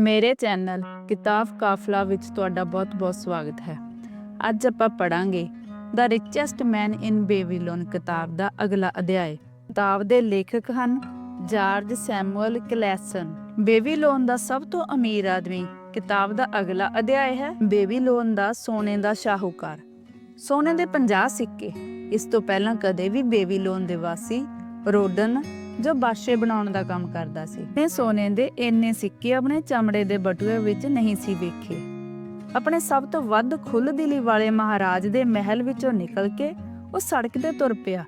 ਮੇਰੇ ਚੈਨਲ ਕਿਤਾਬ ਕਾਫਲਾ ਵਿੱਚ ਤੁਹਾਡਾ ਬਹੁਤ-ਬਹੁਤ ਸਵਾਗਤ ਹੈ। ਅੱਜ ਆਪਾਂ ਪੜਾਂਗੇ ਦਾ ਰਿਚੈਸਟ ਮੈਨ ਇਨ ਬੇਬੀਲੋਨ ਕਿਤਾਬ ਦਾ ਅਗਲਾ ਅਧਿਆਇ। ਕਿਤਾਬ ਦੇ ਲੇਖਕ ਹਨ ਜਾਰਜ ਸੈਮੂਅਲ ਕਲੈਸਨ। ਬੇਬੀਲੋਨ ਦਾ ਸਭ ਤੋਂ ਅਮੀਰ ਆਦਮੀ ਕਿਤਾਬ ਦਾ ਅਗਲਾ ਅਧਿਆਇ ਹੈ। ਬੇਬੀਲੋਨ ਦਾ ਸੋਨੇ ਦਾ ਸ਼ਾਹੂਕਾਰ। ਸੋਨੇ ਦੇ 50 ਸਿੱਕੇ। ਇਸ ਤੋਂ ਪਹਿਲਾਂ ਕਦੇ ਵੀ ਬੇਬੀਲੋਨ ਦੇ ਵਾਸੀ ਰੋਡਨ ਜੋ ਬਾਸ਼ੇ ਬਣਾਉਣ ਦਾ ਕੰਮ ਕਰਦਾ ਸੀ। ਨੇ ਸੋਨੇ ਦੇ ਇੰਨੇ ਸਿੱਕੇ ਆਪਣੇ ਚਮੜੇ ਦੇ ਬਟੂਏ ਵਿੱਚ ਨਹੀਂ ਸੀ ਵੇਖੇ। ਆਪਣੇ ਸਭ ਤੋਂ ਵੱਧ ਖੁੱਲ੍ਹਦਿਲੀ ਵਾਲੇ ਮਹਾਰਾਜ ਦੇ ਮਹਿਲ ਵਿੱਚੋਂ ਨਿਕਲ ਕੇ ਉਹ ਸੜਕ ਤੇ ਤੁਰ ਪਿਆ।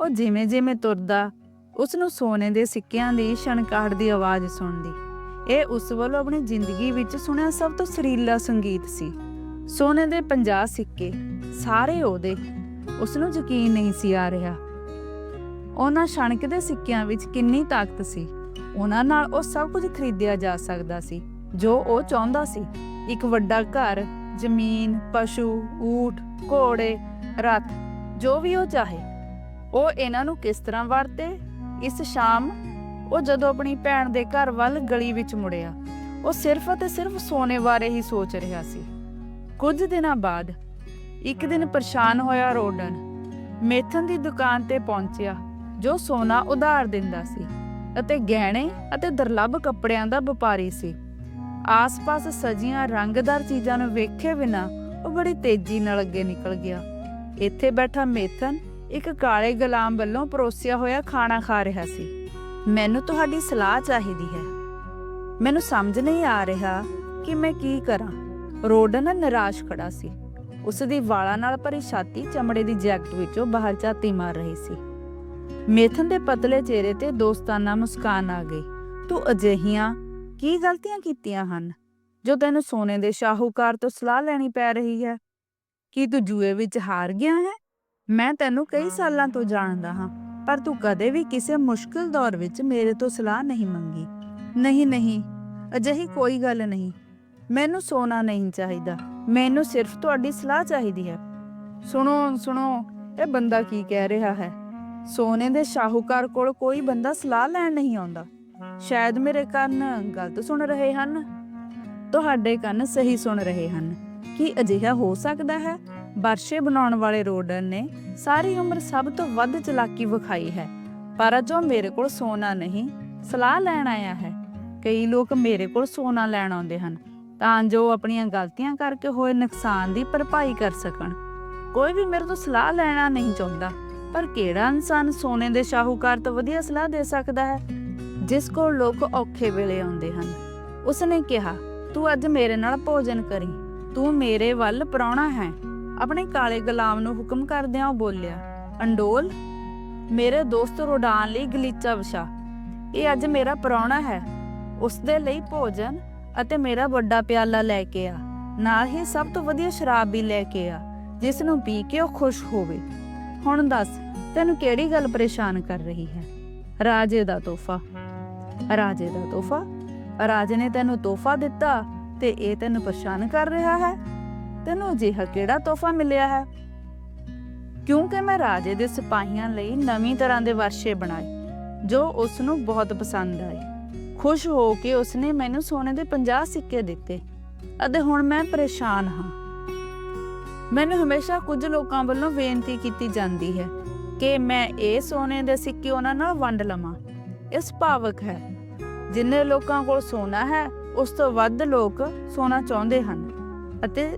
ਉਹ ਜਿਵੇਂ ਜਿਵੇਂ ਤੁਰਦਾ ਉਸ ਨੂੰ ਸੋਨੇ ਦੇ ਸਿੱਕਿਆਂ ਦੀ ਛਣਕਾਹਟ ਦੀ ਆਵਾਜ਼ ਸੁਣਦੀ। ਇਹ ਉਸ ਵੱਲੋਂ ਆਪਣੀ ਜ਼ਿੰਦਗੀ ਵਿੱਚ ਸੁਣਿਆ ਸਭ ਤੋਂ ਸਰੀਲਾ ਸੰਗੀਤ ਸੀ। ਸੋਨੇ ਦੇ 50 ਸਿੱਕੇ, ਸਾਰੇ ਉਹਦੇ। ਉਸ ਨੂੰ ਯਕੀਨ ਨਹੀਂ ਸੀ ਆ ਰਿਹਾ। ਉਹਨਾਂ ਛਣਕ ਦੇ ਸਿੱਕਿਆਂ ਵਿੱਚ ਕਿੰਨੀ ਤਾਕਤ ਸੀ। ਉਹਨਾਂ ਨਾਲ ਉਹ ਸਭ ਕੁਝ ਖਰੀਦਿਆ ਜਾ ਸਕਦਾ ਸੀ, ਜੋ ਉਹ ਚਾਹੁੰਦਾ ਸੀ। ਇੱਕ ਵੱਡਾ ਘਰ, ਜ਼ਮੀਨ, ਪਸ਼ੂ ਊਠ ਘੋੜੇ, ਰੱਥ, ਜੋ ਵੀ ਉਹ ਚਾਹੇ। ਉਹ ਇਹਨਾਂ ਨੂੰ ਕਿਸ ਤਰ੍ਹਾਂ ਵਰਤੇ? ਇਸ ਸ਼ਾਮ ਉਹ ਜਦੋਂ ਆਪਣੀ ਭੈਣ ਦੇ ਘਰ ਵੱਲ ਗਲੀ ਵਿੱਚ ਮੁੜਿਆ, ਉਹ ਸਿਰਫ ਅਤੇ ਸਿਰਫ ਸੋਨੇ ਬਾਰੇ ਹੀ ਸੋਚ ਰਿਹਾ ਸੀ। ਕੁਝ ਦਿਨਾਂ ਬਾਅਦ ਇੱਕ ਦਿਨ ਪਰੇਸ਼ਾਨ ਹੋਇਆ ਰੋਡਨ, ਮੇਥਨ ਦੀ ਦੁਕਾਨ ਤੇ ਪਹੁੰਚਿਆ। ਜੋ ਸੋਨਾ ਉਧਾਰ ਦਿੰਦਾ ਸੀ ਅਤੇ ਗਹਿਣੇ ਅਤੇ ਦੁਰਲੱਭ ਕੱਪੜਿਆਂ ਦਾ ਵਪਾਰੀ ਸੀ। ਆਸ-ਪਾਸ ਸਜੀਆਂ ਰੰਗਦਾਰ ਚੀਜ਼ਾਂ ਨੂੰ ਵੇਖੇ ਬਿਨਾ ਉਹ ਬੜੀ ਤੇਜ਼ੀ ਨਾਲ ਅੱਗੇ ਨਿਕਲ ਗਿਆ। ਇੱਥੇ ਬੈਠਾ ਮੇਥਨ ਇੱਕ ਕਾਲੇ ਗੁਲਾਮ ਵੱਲੋਂ ਪਰੋਸਿਆ ਹੋਇਆ ਖਾਣਾ ਖਾ ਰਿਹਾ ਸੀ। ਮੈਨੂੰ ਤੁਹਾਡੀ ਸਲਾਹ ਚਾਹੀਦੀ ਹੈ। ਮੈਨੂੰ ਸਮਝ ਨਹੀਂ ਆ ਰਿਹਾ ਕਿ ਮੈਂ ਕੀ ਕਰਾਂ। ਰੋਡਨ ਨਿਰਾਸ਼ ਖੜਾ ਸੀ। ਉਸ ਦੀ ਵਾਲਾਂ ਨਾਲ ਭਰੀ ਛਾਤੀ ਚਮੜੇ ਦੀ ਜੈਕਟ ਵਿੱਚੋਂ ਬਾਹਰ ਝਾਤੀ ਮਾਰ ਰਹੀ ਸੀ। ਮੇਥਨ ਦੇ ਪਤਲੇ ਚਿਹਰੇ ਤੇ ਦੋਸਤਾਨਾ ਮੁਸਕਾਨ ਆ ਗਈ। ਤੂੰ ਅਜਿਹੀਆਂ ਕੀ ਗਲਤੀਆਂ ਕੀਤੀਆਂ ਹਨ, ਜੋ ਤੈਨੂੰ ਸੋਨੇ ਦੇ ਸ਼ਾਹੂਕਾਰ ਤੋਂ ਸਲਾਹ ਲੈਣੀ ਪੈ ਰਹੀ ਹੈ? ਕੀ ਤੂੰ ਜੂਏ ਵਿੱਚ ਹਾਰ ਗਿਆ ਹੈ? ਮੈਂ ਤੈਨੂੰ ਕਈ ਸਾਲਾਂ ਤੋਂ ਜਾਣਦਾ ਹਾਂ, ਪਰ ਤੂੰ ਕਦੇ ਵੀ ਕਿਸੇ ਮੁਸ਼ਕਲ ਦੌਰ ਵਿੱਚ ਮੇਰੇ ਤੋਂ ਸਲਾਹ ਨਹੀਂ ਮੰਗੀ। ਨਹੀਂ ਨਹੀਂ, ਅਜਿਹੀ ਕੋਈ ਗੱਲ ਨਹੀਂ। ਮੈਨੂੰ ਸੋਨਾ ਨਹੀਂ ਚਾਹੀਦਾ। ਮੈਨੂੰ ਸਿਰਫ ਤੁਹਾਡੀ ਸਲਾਹ ਚਾਹੀਦੀ ਹੈ। ਸੁਣੋ ਸੁਣੋ, ਇਹ ਬੰਦਾ ਕੀ ਕਹਿ ਰਿਹਾ ਹੈ? ਸੋਨੇ ਦੇ ਸ਼ਾਹੂਕਾਰ ਕੋਲ ਕੋਈ ਬੰਦਾ ਸਲਾਹ ਲੈਣ ਨਹੀਂ ਆਉਂਦਾ। ਸ਼ਾਇਦ ਮੇਰੇ ਕੰਨ ਗਲਤ ਸੁਣ ਰਹੇ ਹਨ। ਤੁਹਾਡੇ ਕੰਨ ਸਹੀ ਸੁਣ ਰਹੇ ਹਨ। ਕੀ ਅਜਿਹਾ ਹੋ ਸਕਦਾ ਹੈ? ਵਰਸ਼ੇ ਬਣਾਉਣ ਵਾਲੇ ਰੋਡਨ ਨੇ ਸਾਰੀ ਉਮਰ ਸਭ ਤੋਂ ਵੱਧ ਚਲਾਕੀ ਵਿਖਾਈ ਹੈ। ਪਰ ਜੋ ਮੇਰੇ ਕੋਲ ਸੋਨਾ ਨਹੀਂ, ਸਲਾਹ ਲੈਣ ਆਇਆ ਹੈ। ਕਈ ਲੋਕ ਮੇਰੇ ਕੋਲ ਸੋਨਾ ਲੈਣ ਆਉਂਦੇ ਹਨ, ਤਾਂ ਜੋ ਆਪਣੀਆਂ ਗਲਤੀਆਂ ਕਰਕੇ ਹੋਏ ਨੁਕਸਾਨ ਦੀ ਭਰਪਾਈ ਕਰ ਸਕਣ। ਕੋਈ ਵੀ ਮੇਰੇ ਤੋਂ ਸਲਾਹ ਲੈਣਾ ਨਹੀਂ ਚਾਹੁੰਦਾ। ਪਰ ਕਿਹੜਾ ਇਨਸਾਨ ਸੋਨੇ ਦੇ ਸ਼ਾਹੂਕਾਰ ਤੋਂ ਵਧੀਆ ਸਲਾਹ ਦੇ ਸਕਦਾ ਹੈ? ਜਿਸ ਕੋਲ ਲੋਕ ਔਖੇ ਵੇਲੇ ਆਉਂਦੇ ਹਨ। ਉਸਨੇ ਕਿਹਾ, ਤੂੰ ਅੱਜ ਮੇਰੇ ਨਾਲ ਭੋਜਨ ਕਰੀ। ਤੂੰ ਮੇਰੇ ਵੱਲ ਪ੍ਰਾਹੁਣਾ ਹੈ। ਆਪਣੇ ਕਾਲੇ ਗੁਲਾਮ ਨੂੰ ਹੁਕਮ ਕਰਦਿਆਂ ਉਹ ਬੋਲਿਆ, ਅੰਡੋਲ, ਮੇਰੇ ਦੋਸਤ ਰੋਡਾਨ ਲਈ ਗਲੀਚਾ ਵਿਛਾ। ਇਹ ਅੱਜ ਮੇਰਾ ਪ੍ਰਾਹੁਣਾ ਹੈ। ਉਸ ਦੇ ਲਈ ਭੋਜਨ ਅਤੇ ਮੇਰਾ ਵੱਡਾ ਪਿਆਲਾ ਲੈ ਕੇ ਆ। ਨਾਲ ਹੀ ਸਭ ਤੋਂ ਵਧੀਆ ਸ਼ਰਾਬ ਵੀ ਲੈ ਕੇ ਆ। ਜਿਸ ਨੂੰ ਪੀ ਕੇ ਉਹ ਖੁਸ਼ ਹੋਵੇ। ਹੁਣ ਦੱਸ, ਤੈਨੂੰ ਕਿਹੜੀ ਗੱਲ ਪਰੇਸ਼ਾਨ ਕਰ ਰਹੀ ਹੈ? ਰਾਜੇ ਦਾ ਤੋਹਫਾ। ਰਾਜੇ ਦਾ ਤੋਹਫਾ? ਰਾਜੇ ਨੇ ਤੈਨੂੰ ਤੋਹਫਾ ਦਿੱਤਾ ਤੇ ਇਹ ਤੈਨੂੰ ਪਰੇਸ਼ਾਨ ਕਰ ਰਿਹਾ ਹੈ? ਤੈਨੂੰ ਅਜਿਹਾ ਕਿਹੜਾ ਤੋਹਫਾ ਮਿਲਿਆ ਹੈ? ਕਿਉਂਕਿ ਮੈਂ ਰਾਜੇ ਦੇ ਸਿਪਾਹੀਆਂ ਲਈ ਨਵੀਂ ਤਰ੍ਹਾਂ ਦੇ ਵਰਸ਼ੇ ਬਣਾਏ, ਜੋ ਉਸ ਨੂੰ ਬਹੁਤ ਪਸੰਦ ਆਏ। ਖੁਸ਼ ਹੋ ਕੇ ਉਸਨੇ ਮੈਨੂੰ ਸੋਨੇ ਦੇ 50 ਸਿੱਕੇ ਦਿੱਤੇ। ਅਤੇ ਹੁਣ ਮੈਂ ਪਰੇਸ਼ਾਨ ਹਾਂ। ਮੈਨੂੰ ਹਮੇਸ਼ਾ ਕੁਝ ਲੋਕਾਂ ਵੱਲੋਂ ਬੇਨਤੀ ਕੀਤੀ ਜਾਂਦੀ ਹੈ ਕਿ ਮੈਂ ਇਹ ਸੋਨੇ ਦੇ ਸਿੱਕੇ ਉਹਨਾਂ ਨਾਲ ਵੰਡ ਲਵਾਂ। ਇਹ ਸੁਭਾਵਕ ਹੈ। ਜਿੰਨੇ ਲੋਕਾਂ ਕੋਲ ਸੋਨਾ ਹੈ, ਉਸ ਤੋਂ ਵੱਧ ਲੋਕ ਸੋਨਾ ਚਾਹੁੰਦੇ ਹਨ ਅਤੇ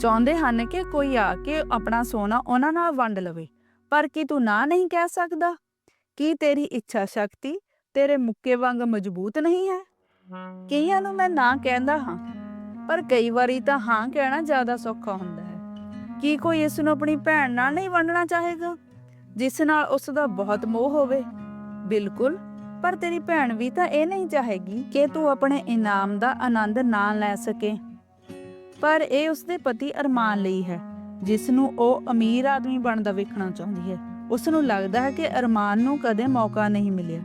ਚਾਹੁੰਦੇ ਹਨ ਕਿ ਕੋਈ ਆ ਕੇ ਆਪਣਾ ਸੋਨਾ ਉਹਨਾਂ ਨਾਲ ਵੰਡ ਲਵੇ। ਪਰ ਕੀ ਤੂੰ ਨਾ ਨਹੀਂ ਕਹਿ ਸਕਦਾ? ਕੀ ਤੇਰੀ ਇੱਛਾ ਸ਼ਕਤੀ ਤੇਰੇ ਮੁੱਕੇ ਵਾਂਗ ਮਜ਼ਬੂਤ ਨਹੀਂ ਹੈ? ਕਈਆਂ ਨੂੰ ਮੈਂ ਨਾ ਕਹਿੰਦਾ ਹਾਂ, ਪਰ ਕਈ ਵਾਰੀ ਤਾਂ ਹਾਂ ਕਹਿਣਾ ਜ਼ਿਆਦਾ ਸੌਖਾ ਹੁੰਦਾ ਕੀ ਕੋਈ ਇਸ ਨੂੰ ਆਪਣੀ ਭੈਣ ਨਾਲ ਨਹੀਂ ਵੰਡਣਾ ਚਾਹੇਗਾ? ਜਿਸ ਨਾਲ ਉਸ ਦਾ ਬਹੁਤ ਮੋਹ ਹੋਵੇ। ਬਿਲਕੁਲ, ਪਰ ਤੇਰੀ ਭੈਣ ਵੀ ਤਾਂ ਇਹ ਨਹੀਂ ਚਾਹੇਗੀ ਕਿ ਤੂੰ ਆਪਣੇ ਇਨਾਮ ਦਾ ਆਨੰਦ ਨਾ ਲੈ ਸਕੇ। ਪਰ ਇਹ ਉਸਦੇ ਪਤੀ ਅਰਮਾਨ ਲਈ ਹੈ, ਜਿਸ ਨੂੰ ਉਹ ਅਮੀਰ ਆਦਮੀ ਬਣਦਾ ਵੇਖਣਾ ਚਾਹੁੰਦੀ ਹੈ। ਉਸ ਨੂੰ ਲੱਗਦਾ ਹੈ ਕਿ ਅਰਮਾਨ ਨੂੰ ਕਦੇ ਮੌਕਾ ਨਹੀਂ ਮਿਲਿਆ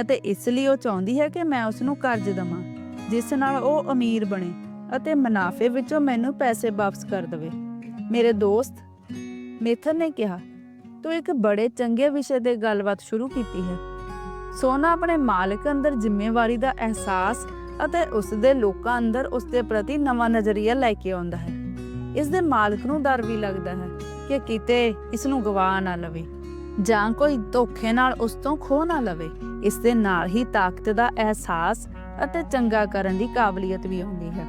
ਅਤੇ ਇਸ ਲਈ ਉਹ ਚਾਹੁੰਦੀ ਹੈ ਕਿ ਮੈਂ ਉਸ ਨੂੰ ਕਰਜ਼ ਦਵਾਂ, ਜਿਸ ਨਾਲ ਉਹ ਅਮੀਰ ਬਣੇ ਅਤੇ ਮੁਨਾਫੇ ਵਿੱਚੋਂ ਮੈਨੂੰ ਪੈਸੇ ਵਾਪਸ ਕਰ ਦੇਵੇ। ਮੇਰੇ ਦੋਸਤ ਮੇਥਰ ਨੇ ਕਿਹਾ, ਤੂੰ ਇੱਕ ਬੜੇ ਚੰਗੇ ਵਿਸ਼ੇ ਤੇ ਗੱਲਬਾਤ ਸ਼ੁਰੂ ਕੀਤੀ ਹੈ। ਸੋਨਾ ਆਪਣੇ ਮਾਲਕ ਅੰਦਰ ਜ਼ਿੰਮੇਵਾਰੀ ਦਾ ਅਹਿਸਾਸ ਅਤੇ ਉਸ ਦੇ ਲੋਕਾਂ ਅੰਦਰ ਉਸ ਦੇ ਪ੍ਰਤੀ ਨਵਾਂ ਨਜ਼ਰੀਆ ਲੈ ਕੇ ਆਉਂਦਾ ਹੈ। ਇਸ ਦੇ ਮਾਲਕ ਨੂੰ ਡਰ ਵੀ ਲੱਗਦਾ ਹੈ ਕਿ ਕਿਤੇ ਇਸ ਨੂੰ ਗਵਾ ਨਾ ਲਵੇ ਜਾਂ ਕੋਈ ਧੋਖੇ ਨਾਲ ਉਸ ਤੋਂ ਖੋ ਨਾ ਲਵੇ। ਇਸ ਦੇ ਨਾਲ ਹੀ ਤਾਕਤ ਦਾ ਅਹਿਸਾਸ ਅਤੇ ਚੰਗਾ ਕਰਨ ਦੀ ਕਾਬਲੀਅਤ ਵੀ ਆਉਂਦੀ ਹੈ।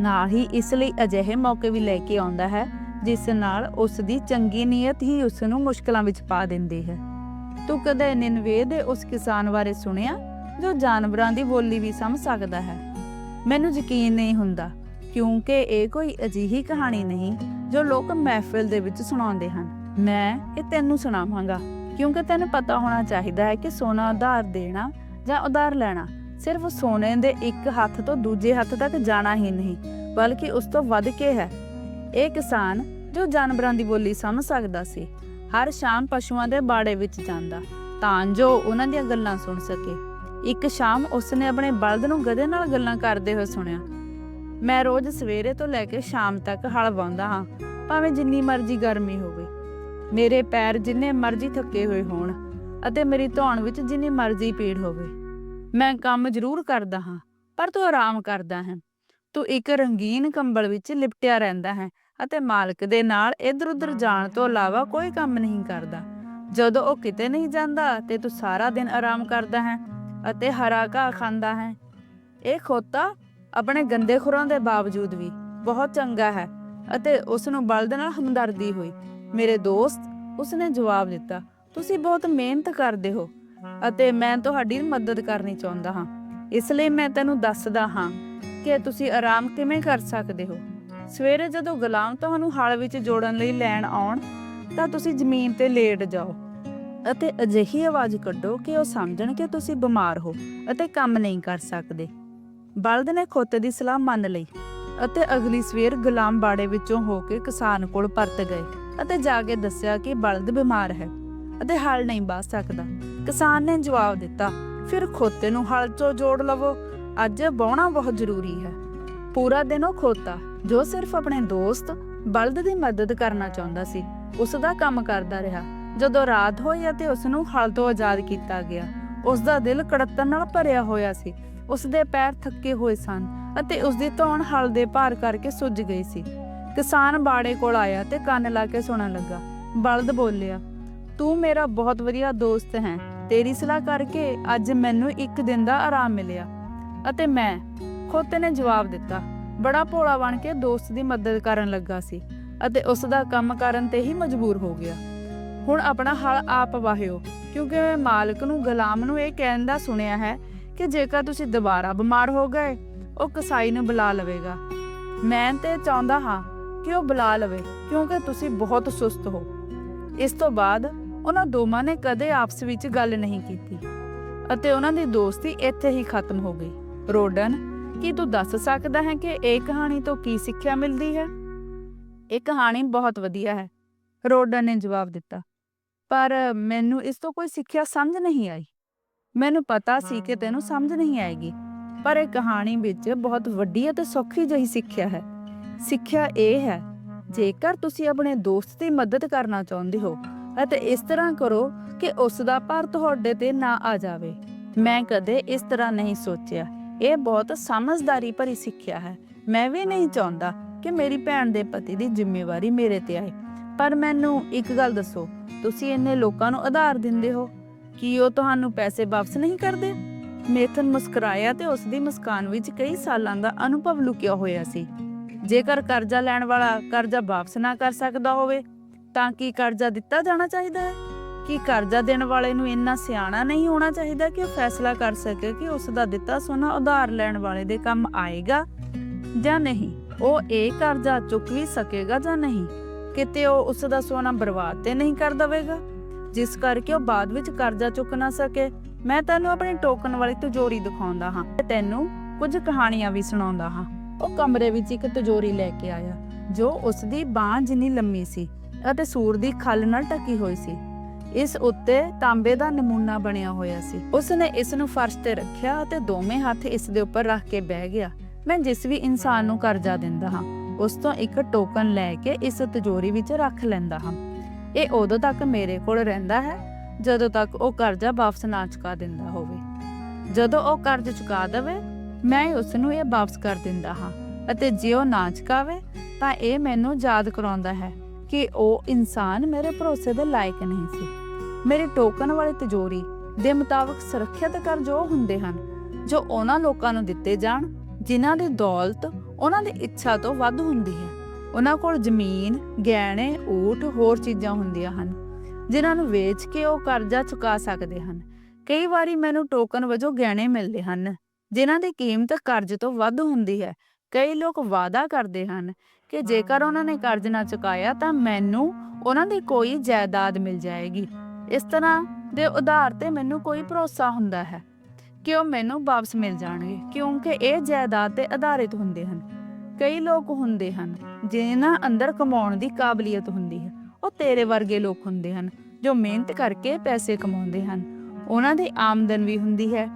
ਨਾਲ ਹੀ ਇਸ ਲਈ ਅਜਿਹੇ ਮੌਕੇ ਵੀ ਲੈ ਕੇ ਆਉਂਦਾ ਹੈ ਜਿਸ ਨਾਲ ਉਸ ਦੀ ਚੰਗੀ ਨੀਅਤ ਹੀ ਉਸ ਨੂੰ ਮੁਸ਼ਕਲਾਂ ਵਿੱਚ ਪਾ ਦਿੰਦੀ ਹੈ। ਤੂੰ ਕਦੇ ਨਿਨਵੇ ਦੇ ਉਸ ਕਿਸਾਨ ਬਾਰੇ ਸੁਣਿਆ, ਜੋ ਜਾਨਵਰਾਂ ਦੀ ਬੋਲੀ ਵੀ ਸਮਝ ਸਕਦਾ ਹੈ? ਮੈਨੂੰ ਯਕੀਨ ਨਹੀਂ ਹੁੰਦਾ, ਕਿਉਂਕਿ ਇਹ ਕੋਈ ਅਜਿਹੀ ਕਹਾਣੀ ਨਹੀਂ, ਜੋ ਲੋਕ ਮਹਿਫਿਲ ਦੇ ਵਿੱਚ ਸੁਣਾਉਂਦੇ ਹਨ। ਮੈਂ ਇਹ ਤੈਨੂੰ ਸੁਣਾਵਾਂਗਾ, ਕਿਉਂਕਿ ਤੈਨੂੰ ਪਤਾ ਹੋਣਾ ਚਾਹੀਦਾ ਹੈ ਕਿ ਸੋਨਾ ਉਧਾਰ ਦੇਣਾ ਜਾਂ ਉਧਾਰ ਲੈਣਾ ਸਿਰਫ ਸੋਨੇ ਦੇ ਇੱਕ ਹੱਥ ਤੋਂ ਦੂਜੇ ਹੱਥ ਤੱਕ ਜਾਣਾ ਹੀ ਨਹੀਂ, ਬਲਕਿ ਉਸ ਤੋਂ ਵੱਧ ਕੇ ਹੈ। ਇਹ ਕਿਸਾਨ ਜੋ ਜਾਨਵਰਾਂ ਦੀ ਬੋਲੀ ਸਮਝ ਸਕਦਾ ਸੀ, ਹਰ ਸ਼ਾਮ ਪਸ਼ੂਆਂ ਦੇ ਬਾੜੇ ਵਿੱਚ ਜਾਂਦਾ, ਤਾਂ ਜੋ ਉਹਨਾਂ ਦੀਆਂ ਗੱਲਾਂ ਸੁਣ ਸਕੇ। ਇੱਕ ਸ਼ਾਮ ਉਸਨੇ ਆਪਣੇ ਬਲਦ ਨੂੰ ਗਧੇ ਨਾਲ ਗੱਲਾਂ ਕਰਦੇ ਹੋਏ ਸੁਣਿਆ, ਮੈਂ ਰੋਜ਼ ਸਵੇਰੇ ਤੋਂ ਲੈ ਕੇ ਸ਼ਾਮ ਤੱਕ ਹਲ ਵਾਉਂਦਾ ਹਾਂ, ਭਾਵੇਂ ਜਿੰਨੀ ਮਰਜ਼ੀ ਗਰਮੀ ਹੋਵੇ। ਮੇਰੇ ਪੈਰ ਜਿੰਨੇ ਮਰਜ਼ੀ ਥੱਕੇ ਹੋਏ ਹੋਣ ਅਤੇ ਮੇਰੀ ਧੌਣ ਵਿੱਚ ਜਿੰਨੀ ਮਰਜ਼ੀ ਪੀੜ ਹੋਵੇ। ਮੈਂ ਕੰਮ ਜ਼ਰੂਰ ਕਰਦਾ ਹਾਂ, ਪਰ ਤੂੰ ਆਰਾਮ ਕਰਦਾ ਹੈ। ਤੂੰ ਇੱਕ ਰੰਗੀਨ ਕੰਬਲ ਵਿੱਚ ਲਿਪਟਿਆ ਰਹਿੰਦਾ ਹੈ ਅਤੇ ਮਾਲਕ ਦੇ ਨਾਲ ਇੱਧਰ-ਉੱਧਰ ਜਾਣ ਤੋਂ ਇਲਾਵਾ ਕੋਈ ਕੰਮ ਨਹੀਂ ਕਰਦਾ। ਜਦੋਂ ਉਹ ਕਿਤੇ ਨਹੀਂ ਜਾਂਦਾ ਤੇ ਤੂੰ ਸਾਰਾ ਦਿਨ ਆਰਾਮ ਕਰਦਾ ਹੈ ਅਤੇ ਹਰਾ ਘਾਹ ਖਾਂਦਾ ਹੈ। ਇਹ ਖੋਤਾ ਆਪਣੇ ਗੰਦੇ ਖੁਰਾਂ ਦੇ ਬਾਵਜੂਦ ਵੀ ਬਹੁਤ ਚੰਗਾ ਹੈ ਅਤੇ ਉਸ ਨੂੰ ਬਲਦ ਨਾਲ ਹਮਦਰਦੀ ਹੋਈ। ਮੇਰੇ ਦੋਸਤ, ਉਸਨੇ ਜਵਾਬ ਦਿੱਤਾ, ਤੁਸੀਂ ਬਹੁਤ ਮਿਹਨਤ ਕਰਦੇ ਹੋ ਅਤੇ ਮੈਂ ਤੁਹਾਡੀ ਮਦਦ ਕਰਨੀ ਚਾਹੁੰਦਾ ਹਾਂ। ਇਸ ਲਈ ਮੈਂ ਤੈਨੂੰ ਦੱਸਦਾ ਹਾਂ ਕਿ ਤੁਸੀਂ ਆਰਾਮ ਕਿਵੇਂ ਕਰ ਸਕਦੇ ਹੋ। ਸਵੇਰੇ ਜਦੋਂ ਗੁਲਾਮ ਤੁਹਾਨੂੰ ਹਲ ਵਿੱਚ ਜੋੜਨ ਲਈ ਲੈਣ ਆਉਣ, ਤਾਂ ਤੁਸੀਂ ਜ਼ਮੀਨ ਤੇ ਲੇਟ ਜਾਓ ਅਤੇ ਅਜਿਹੀ ਆਵਾਜ਼ ਕੱਢੋ ਕਿ ਉਹ ਸਮਝਣ ਕਿ ਤੁਸੀਂ ਬਿਮਾਰ ਹੋ ਅਤੇ ਕੰਮ ਨਹੀਂ ਕਰ ਸਕਦੇ। ਬਲਦ ਨੇ ਖੋਤੇ ਦੀ ਸਲਾਹ ਮੰਨ ਲਈ ਅਤੇ ਅਗਲੀ ਸਵੇਰ ਗੁਲਾਮ ਬਾੜੇ ਵਿੱਚੋਂ ਹੋ ਕੇ ਕਿਸਾਨ ਕੋਲ ਪਰਤ ਗਏ ਅਤੇ ਜਾ ਕੇ ਦੱਸਿਆ ਕਿ ਬਲਦ ਬਿਮਾਰ ਹੈ ਅਤੇ ਹਲ ਨਹੀਂ ਬਾਹ ਸਕਦਾ। ਕਿਸਾਨ ਨੇ ਜਵਾਬ ਦਿੱਤਾ, ਫਿਰ ਖੋਤੇ ਨੂੰ ਹਲ 'ਚੋਂ ਜੋੜ ਲਵੋ। ਅੱਜ ਬਾਉਣਾ ਬਹੁਤ ਜ਼ਰੂਰੀ ਹੈ। ਪੂਰਾ ਦਿਨ ਉਹ ਖੋਤਾ, ਜੋ ਸਿਰਫ ਆਪਣੇ ਦੋਸਤ ਬਲਦ ਦੀ ਮਦਦ ਕਰਨਾ ਚਾਹੁੰਦਾ ਸੀ। ਉਸ ਦਾ ਕੰਮ ਕਰਦਾ ਰਿਹਾ। ਜਦੋਂ ਰਾਤ ਹੋਈ ਅਤੇ ਉਸ ਨੂੰ ਹਲ ਤੋਂ ਆਜ਼ਾਦ ਕੀਤਾ ਗਿਆ, ਉਸ ਦਾ ਦਿਲ ਕੜੱਤਣ ਨਾਲ ਭਰਿਆ ਹੋਇਆ ਸੀ। ਉਸ ਦੇ ਪੈਰ ਥੱਕੇ ਹੋਏ ਸਨ ਅਤੇ ਉਸ ਦੀ ਧੌਣ ਹਲ ਦੇ ਭਾਰ ਕਰਕੇ ਸੁੱਜ ਗਈ ਸੀ। ਕਿਸਾਨ ਬਾੜੇ ਕੋਲ ਆਇਆ ਤੇ ਕੰਨ ਲਾ ਕੇ ਸੁਣਨ ਲੱਗਾ। ਬਲਦ ਬੋਲਿਆ, ਤੂੰ ਮੇਰਾ ਬਹੁਤ ਵਧੀਆ ਦੋਸਤ ਹੈ। ਤੇਰੀ ਸਲਾਹ ਕਰਕੇ ਅੱਜ ਮੈਨੂੰ ਇੱਕ ਦਿਨ ਦਾ ਆਰਾਮ ਮਿਲਿਆ। ਅਤੇ ਮੈਂ ਖੋਤੇ ਨੇ ਜਵਾਬ ਦਿੱਤਾ। ਬੜਾ ਭੋਲਾ ਬਣ ਕੇ ਦੋਸਤ ਦੀ ਮਦਦ ਕਰਨ ਲੱਗਾ ਸੀ ਅਤੇ ਉਸ ਦਾ ਕੰਮ ਕਰਨ ਤੇ ਹੀ ਮਜਬੂਰ ਹੋ ਗਿਆ। ਹੁਣ ਆਪਣਾ ਹਲ ਆਪ ਵਾਹਿਓ, ਕਿਉਂਕਿ ਮੈਂ ਮਾਲਕ ਨੂੰ, ਗੁਲਾਮ ਨੂੰ ਇਹ ਕਹਿੰਦਾ ਸੁਣਿਆ ਹੈ ਕਿ ਜੇਕਰ ਤੁਸੀਂ ਦੁਬਾਰਾ ਬਿਮਾਰ ਹੋ ਗਏ, ਉਹ ਕਸਾਈ ਨੂੰ ਬੁਲਾ ਲਵੇਗਾ। ਮੈਂ ਤੇ ਚਾਹੁੰਦਾ ਹਾਂ ਕਿ ਉਹ ਬੁਲਾ ਲਵੇ, ਕਿਉਂਕਿ ਤੁਸੀਂ ਬਹੁਤ ਸੁਸਤ ਹੋ। ਇਸ ਤੋਂ ਬਾਅਦ ਉਹਨਾਂ ਦੋਵਾਂ ਨੇ ਕਦੇ ਆਪਸ ਵਿੱਚ ਗੱਲ ਨਹੀਂ ਕੀਤੀ ਅਤੇ ਉਹਨਾਂ ਦੀ ਦੋਸਤੀ ਇੱਥੇ ਹੀ ਖਤਮ ਹੋ ਗਈ। ਰੋਡਨ ਕੀ ਤੂੰ ਦੱਸ ਸਕਦਾ ਹੈ ਕਿ ਇਹ ਕਹਾਣੀ ਤੋਂ ਕੀ ਸਿੱਖਿਆ ਮਿਲਦੀ ਹੈ? ਇਹ ਕਹਾਣੀ ਬਹੁਤ ਵਧੀਆ ਹੈ। ਰੋਡਨ ਨੇ ਜਵਾਬ ਦਿੱਤਾ। ਪਰ ਮੈਨੂੰ ਇਸ ਤੋਂ ਕੋਈ ਸਿੱਖਿਆ ਸਮਝ ਨਹੀਂ ਆਈ। ਮੈਨੂੰ ਪਤਾ ਸੀ ਕਿ ਤੈਨੂੰ ਸਮਝ ਨਹੀਂ ਆਏਗੀ। ਪਰ ਇਹ ਕਹਾਣੀ ਵਿੱਚ ਬਹੁਤ ਵੱਡੀ ਅਤੇ ਸੌਖੀ ਜਿਹੀ ਸਿੱਖਿਆ ਹੈ। ਸਿੱਖਿਆ ਇਹ ਹੈ, ਜੇਕਰ ਤੁਸੀਂ ਆਪਣੇ ਦੋਸਤ ਦੀ ਮਦਦ ਕਰਨਾ ਚਾਹੁੰਦੇ ਹੋ ਅਤੇ ਇਸ ਤਰ੍ਹਾਂ ਕਰੋ ਕਿ ਉਸ ਦਾ ਭਾਰ ਤੁਹਾਡੇ ਤੇ ਨਾ ਆ ਜਾਵੇ। ਮੈਂ ਕਦੇ ਇਸ ਤਰ੍ਹਾਂ ਨਹੀਂ ਸੋਚਿਆ। ਇਹ ਬਹੁਤ ਸਮਝਦਾਰੀ ਭਰੀ ਸਿੱਖਿਆ ਹੈ। ਮੈਂ ਵੀ ਨਹੀਂ ਚਾਹੁੰਦਾ ਕਿ ਮੇਰੀ ਭੈਣ ਦੇ ਪਤੀ ਦੀ ਜ਼ਿੰਮੇਵਾਰੀ ਮੇਰੇ ਤੇ ਆਏ। ਪਰ ਮੈਨੂੰ ਇੱਕ ਗੱਲ ਦੱਸੋ, ਤੁਸੀਂ ਇੰਨੇ ਲੋਕਾਂ ਨੂੰ ਆਧਾਰ ਦਿੰਦੇ ਹੋ? ਕੀ ਉਹ ਤੁਹਾਨੂੰ ਪੈਸੇ ਵਾਪਸ ਨਹੀਂ ਕਰਦੇ? ਮੇਥਨ ਮੁਸਕਰਾਇਆ ਤੇ ਉਸ ਦੀ ਮੁਸਕਾਨ ਵਿੱਚ ਕਈ ਸਾਲਾਂ ਦਾ ਅਨੁਭਵ ਲੁਕਿਆ ਹੋਇਆ ਸੀ। ਜੇਕਰ ਕਰਜ਼ਾ ਲੈਣ ਵਾਲਾ ਕਰਜ਼ਾ ਵਾਪਸ ਨਾ ਕਰ ਸਕਦਾ ਹੋਵੇ, ਤਾਂ ਕੀ ਕਰਜ਼ਾ ਦਿੱਤਾ ਜਾਣਾ ਚਾਹੀਦਾ ਹੈ? ਕੀ ਕਰਜ਼ਾ ਦੇਣ ਵਾਲੇ ਨੂੰ ਇੰਨਾ ਸਿਆਣਾ ਨਹੀਂ ਹੋਣਾ ਚਾਹੀਦਾ ਕਿ ਉਹ ਫੈਸਲਾ ਕਰ ਸਕੇ ਕਿ ਉਸ ਦਾ ਦਿੱਤਾ ਸੋਨਾ ਉਧਾਰ ਲੈਣ ਵਾਲੇ ਦੇ ਕੰਮ ਆਏਗਾ ਜਾਂ ਨਹੀਂ। ਉਹ ਇਹ ਕਰਜ਼ਾ ਚੁੱਕ ਵੀ ਸਕੇਗਾ ਜਾਂ ਨਹੀਂ? ਕਿਤੇ ਉਹ ਉਸ ਦਾ ਸੋਨਾ ਬਰਬਾਦ ਤੇ ਨਹੀਂ ਕਰ ਦਵੇਗਾ? ਜਿਸ ਕਰਕੇ ਉਹ ਬਾਅਦ ਵਿੱਚ ਕਰਜ਼ਾ ਚੁੱਕ ਨਾ ਸਕੇ। ਮੈਂ ਤੈਨੂੰ ਆਪਣੀ ਟੋਕਨ ਵਾਲੀ ਤਜੋਰੀ ਦਿਖਾਉਂਦਾ ਹਾਂ। ਤੈਨੂੰ ਕੁਝ ਕਹਾਣੀਆਂ ਵੀ ਸੁਣਾਉਂਦਾ ਹਾਂ। ਉਹ ਕਮਰੇ ਵਿੱਚ ਇੱਕ ਤਜੋਰੀ ਲੈ ਕੇ ਆਇਆ, ਜੋ ਉਸ ਦੀ ਬਾਹ ਜਿੰਨੀ ਲੰਮੀ ਸੀ ਅਤੇ ਸੂਰ ਦੀ ਖੱਲ ਨਾਲ ਢਕੀ ਹੋਈ ਸੀ। ਇਸ ਉੱਤੇ ਤਾਂਬੇ ਦਾ ਨਮੂਨਾ ਬਣਿਆ ਹੋਇਆ ਸੀ। ਉਸ ਨੇ ਇਸ ਨੂੰ ਫਰਸ਼ ਤੇ ਰੱਖਿਆ ਅਤੇ ਦੋਵੇਂ ਹੱਥ ਇਸ ਦੇ ਉੱਪਰ ਰੱਖ ਕੇ ਬਹਿ ਗਿਆ। ਮੈਂ ਜਿਸ ਵੀ ਇਨਸਾਨ ਨੂੰ ਕਰਜ਼ਾ ਦਿੰਦਾ ਹਾਂ, ਉਸ ਤੋਂ ਇੱਕ ਟੋਕਨ ਲੈ ਕੇ ਇਸ ਤਿਜੋਰੀ ਵਿੱਚ ਰੱਖ ਲੈਂਦਾ ਹਾਂ। ਇਹ ਉਦੋਂ ਤੱਕ ਮੇਰੇ ਕੋਲ ਰਹਿੰਦਾ ਹੈ, ਜਦੋਂ ਤੱਕ ਉਹ ਕਰਜ਼ਾ ਵਾਪਸ ਨਾ ਚੁਕਾ ਦਿੰਦਾ ਹੋਵੇ। ਜਦੋਂ ਉਹ ਕਰਜ਼ ਚੁਕਾ ਦੇਵੇ, ਮੈਂ ਉਸ ਨੂੰ ਇਹ ਵਾਪਸ ਕਰ ਦਿੰਦਾ ਹਾਂ ਅਤੇ ਜੇ ਉਹ ਨਾ ਚੁਕਾਵੇ, ਤਾਂ ਇਹ ਮੈਨੂੰ ਯਾਦ ਕਰਾਉਂਦਾ ਹੈ ਕਿ ਉਹ ਇਨਸਾਨ ਮੇਰੇ ਭਰੋਸੇ ਦੇ ਲਾਇਕ ਨਹੀਂ ਸੀ। ਮੇਰੇ ਟੋਕਨ ਵਾਲੇ ਤਜੋਰੀ ਦੇ ਮੁਤਾਬਕ ਸੁਰੱਖਿਅਤ ਕਰਜ਼ ਉਹ ਹੁੰਦੇ ਹਨ, ਜੋ ਉਹਨਾਂ ਲੋਕਾਂ ਨੂੰ ਦਿੱਤੇ ਜਾਣ, ਜਿਨ੍ਹਾਂ ਦੀ ਦੌਲਤ ਉਹਨਾਂ ਦੀ ਇੱਛਾ ਤੋਂ ਵੱਧ ਹੁੰਦੀ ਹੈ। ਉਹਨਾਂ ਕੋਲ ਜ਼ਮੀਨ, ਗਹਿਣੇ ਊਠ ਹੋਰ ਚੀਜ਼ਾਂ ਹੁੰਦੀਆਂ ਹਨ, ਜਿਨ੍ਹਾਂ ਨੂੰ ਵੇਚ ਕੇ ਉਹ ਕਰਜ਼ਾ ਚੁਕਾ ਸਕਦੇ ਹਨ। ਕਈ ਵਾਰੀ ਮੈਨੂੰ ਟੋਕਨ ਵਜੋਂ ਗਹਿਣੇ ਮਿਲਦੇ ਹਨ, ਜਿਨ੍ਹਾਂ ਦੀ ਕੀਮਤ ਕਰਜ਼ ਤੋਂ ਵੱਧ ਹੁੰਦੀ ਹੈ। ਕਈ ਲੋਕ ਵਾਅਦਾ ਕਰਦੇ ਹਨ ਕਿ ਜੇਕਰ ਉਹਨਾਂ ਨੇ ਕਰਜ਼ ਨਾ ਚੁਕਾਇਆ ਤਾਂ ਮੈਨੂੰ ਉਹਨਾਂ ਦੀ ਕੋਈ ਜਾਇਦਾਦ ਮਿਲ ਜਾਏਗੀ। ਇਸ ਤਰ੍ਹਾਂ ਦੇ ਉਧਾਰ ਤੇ ਮੈਨੂੰ ਕੋਈ ਭਰੋਸਾ ਹੁੰਦਾ ਹੈ ਕਿ ਉਹ ਮੈਨੂੰ ਵਾਪਸ ਮਿਲ ਜਾਣਗੇ, ਕਿਉਂਕਿ ਇਹ ਜਾਇਦਾਦ ਤੇ ਆਧਾਰਿਤ ਹੁੰਦੇ ਹਨ। ਕਈ ਲੋਕ ਹੁੰਦੇ ਹਨ ਜਿਨ੍ਹਾਂ ਅੰਦਰ ਕਮਾਉਣ ਦੀ ਕਾਬਲੀਅਤ ਹੁੰਦੀ ਹੈ। ਉਹ ਤੇਰੇ ਵਰਗੇ ਲੋਕ ਹੁੰਦੇ ਹਨ ਜੋ ਮਿਹਨਤ ਕਰਕੇ ਪੈਸੇ ਕਮਾਉਂਦੇ ਹਨ। ਉਹਨਾਂ ਦੀ ਆਮਦਨ ਵੀ ਹੁੰਦੀ ਹੈ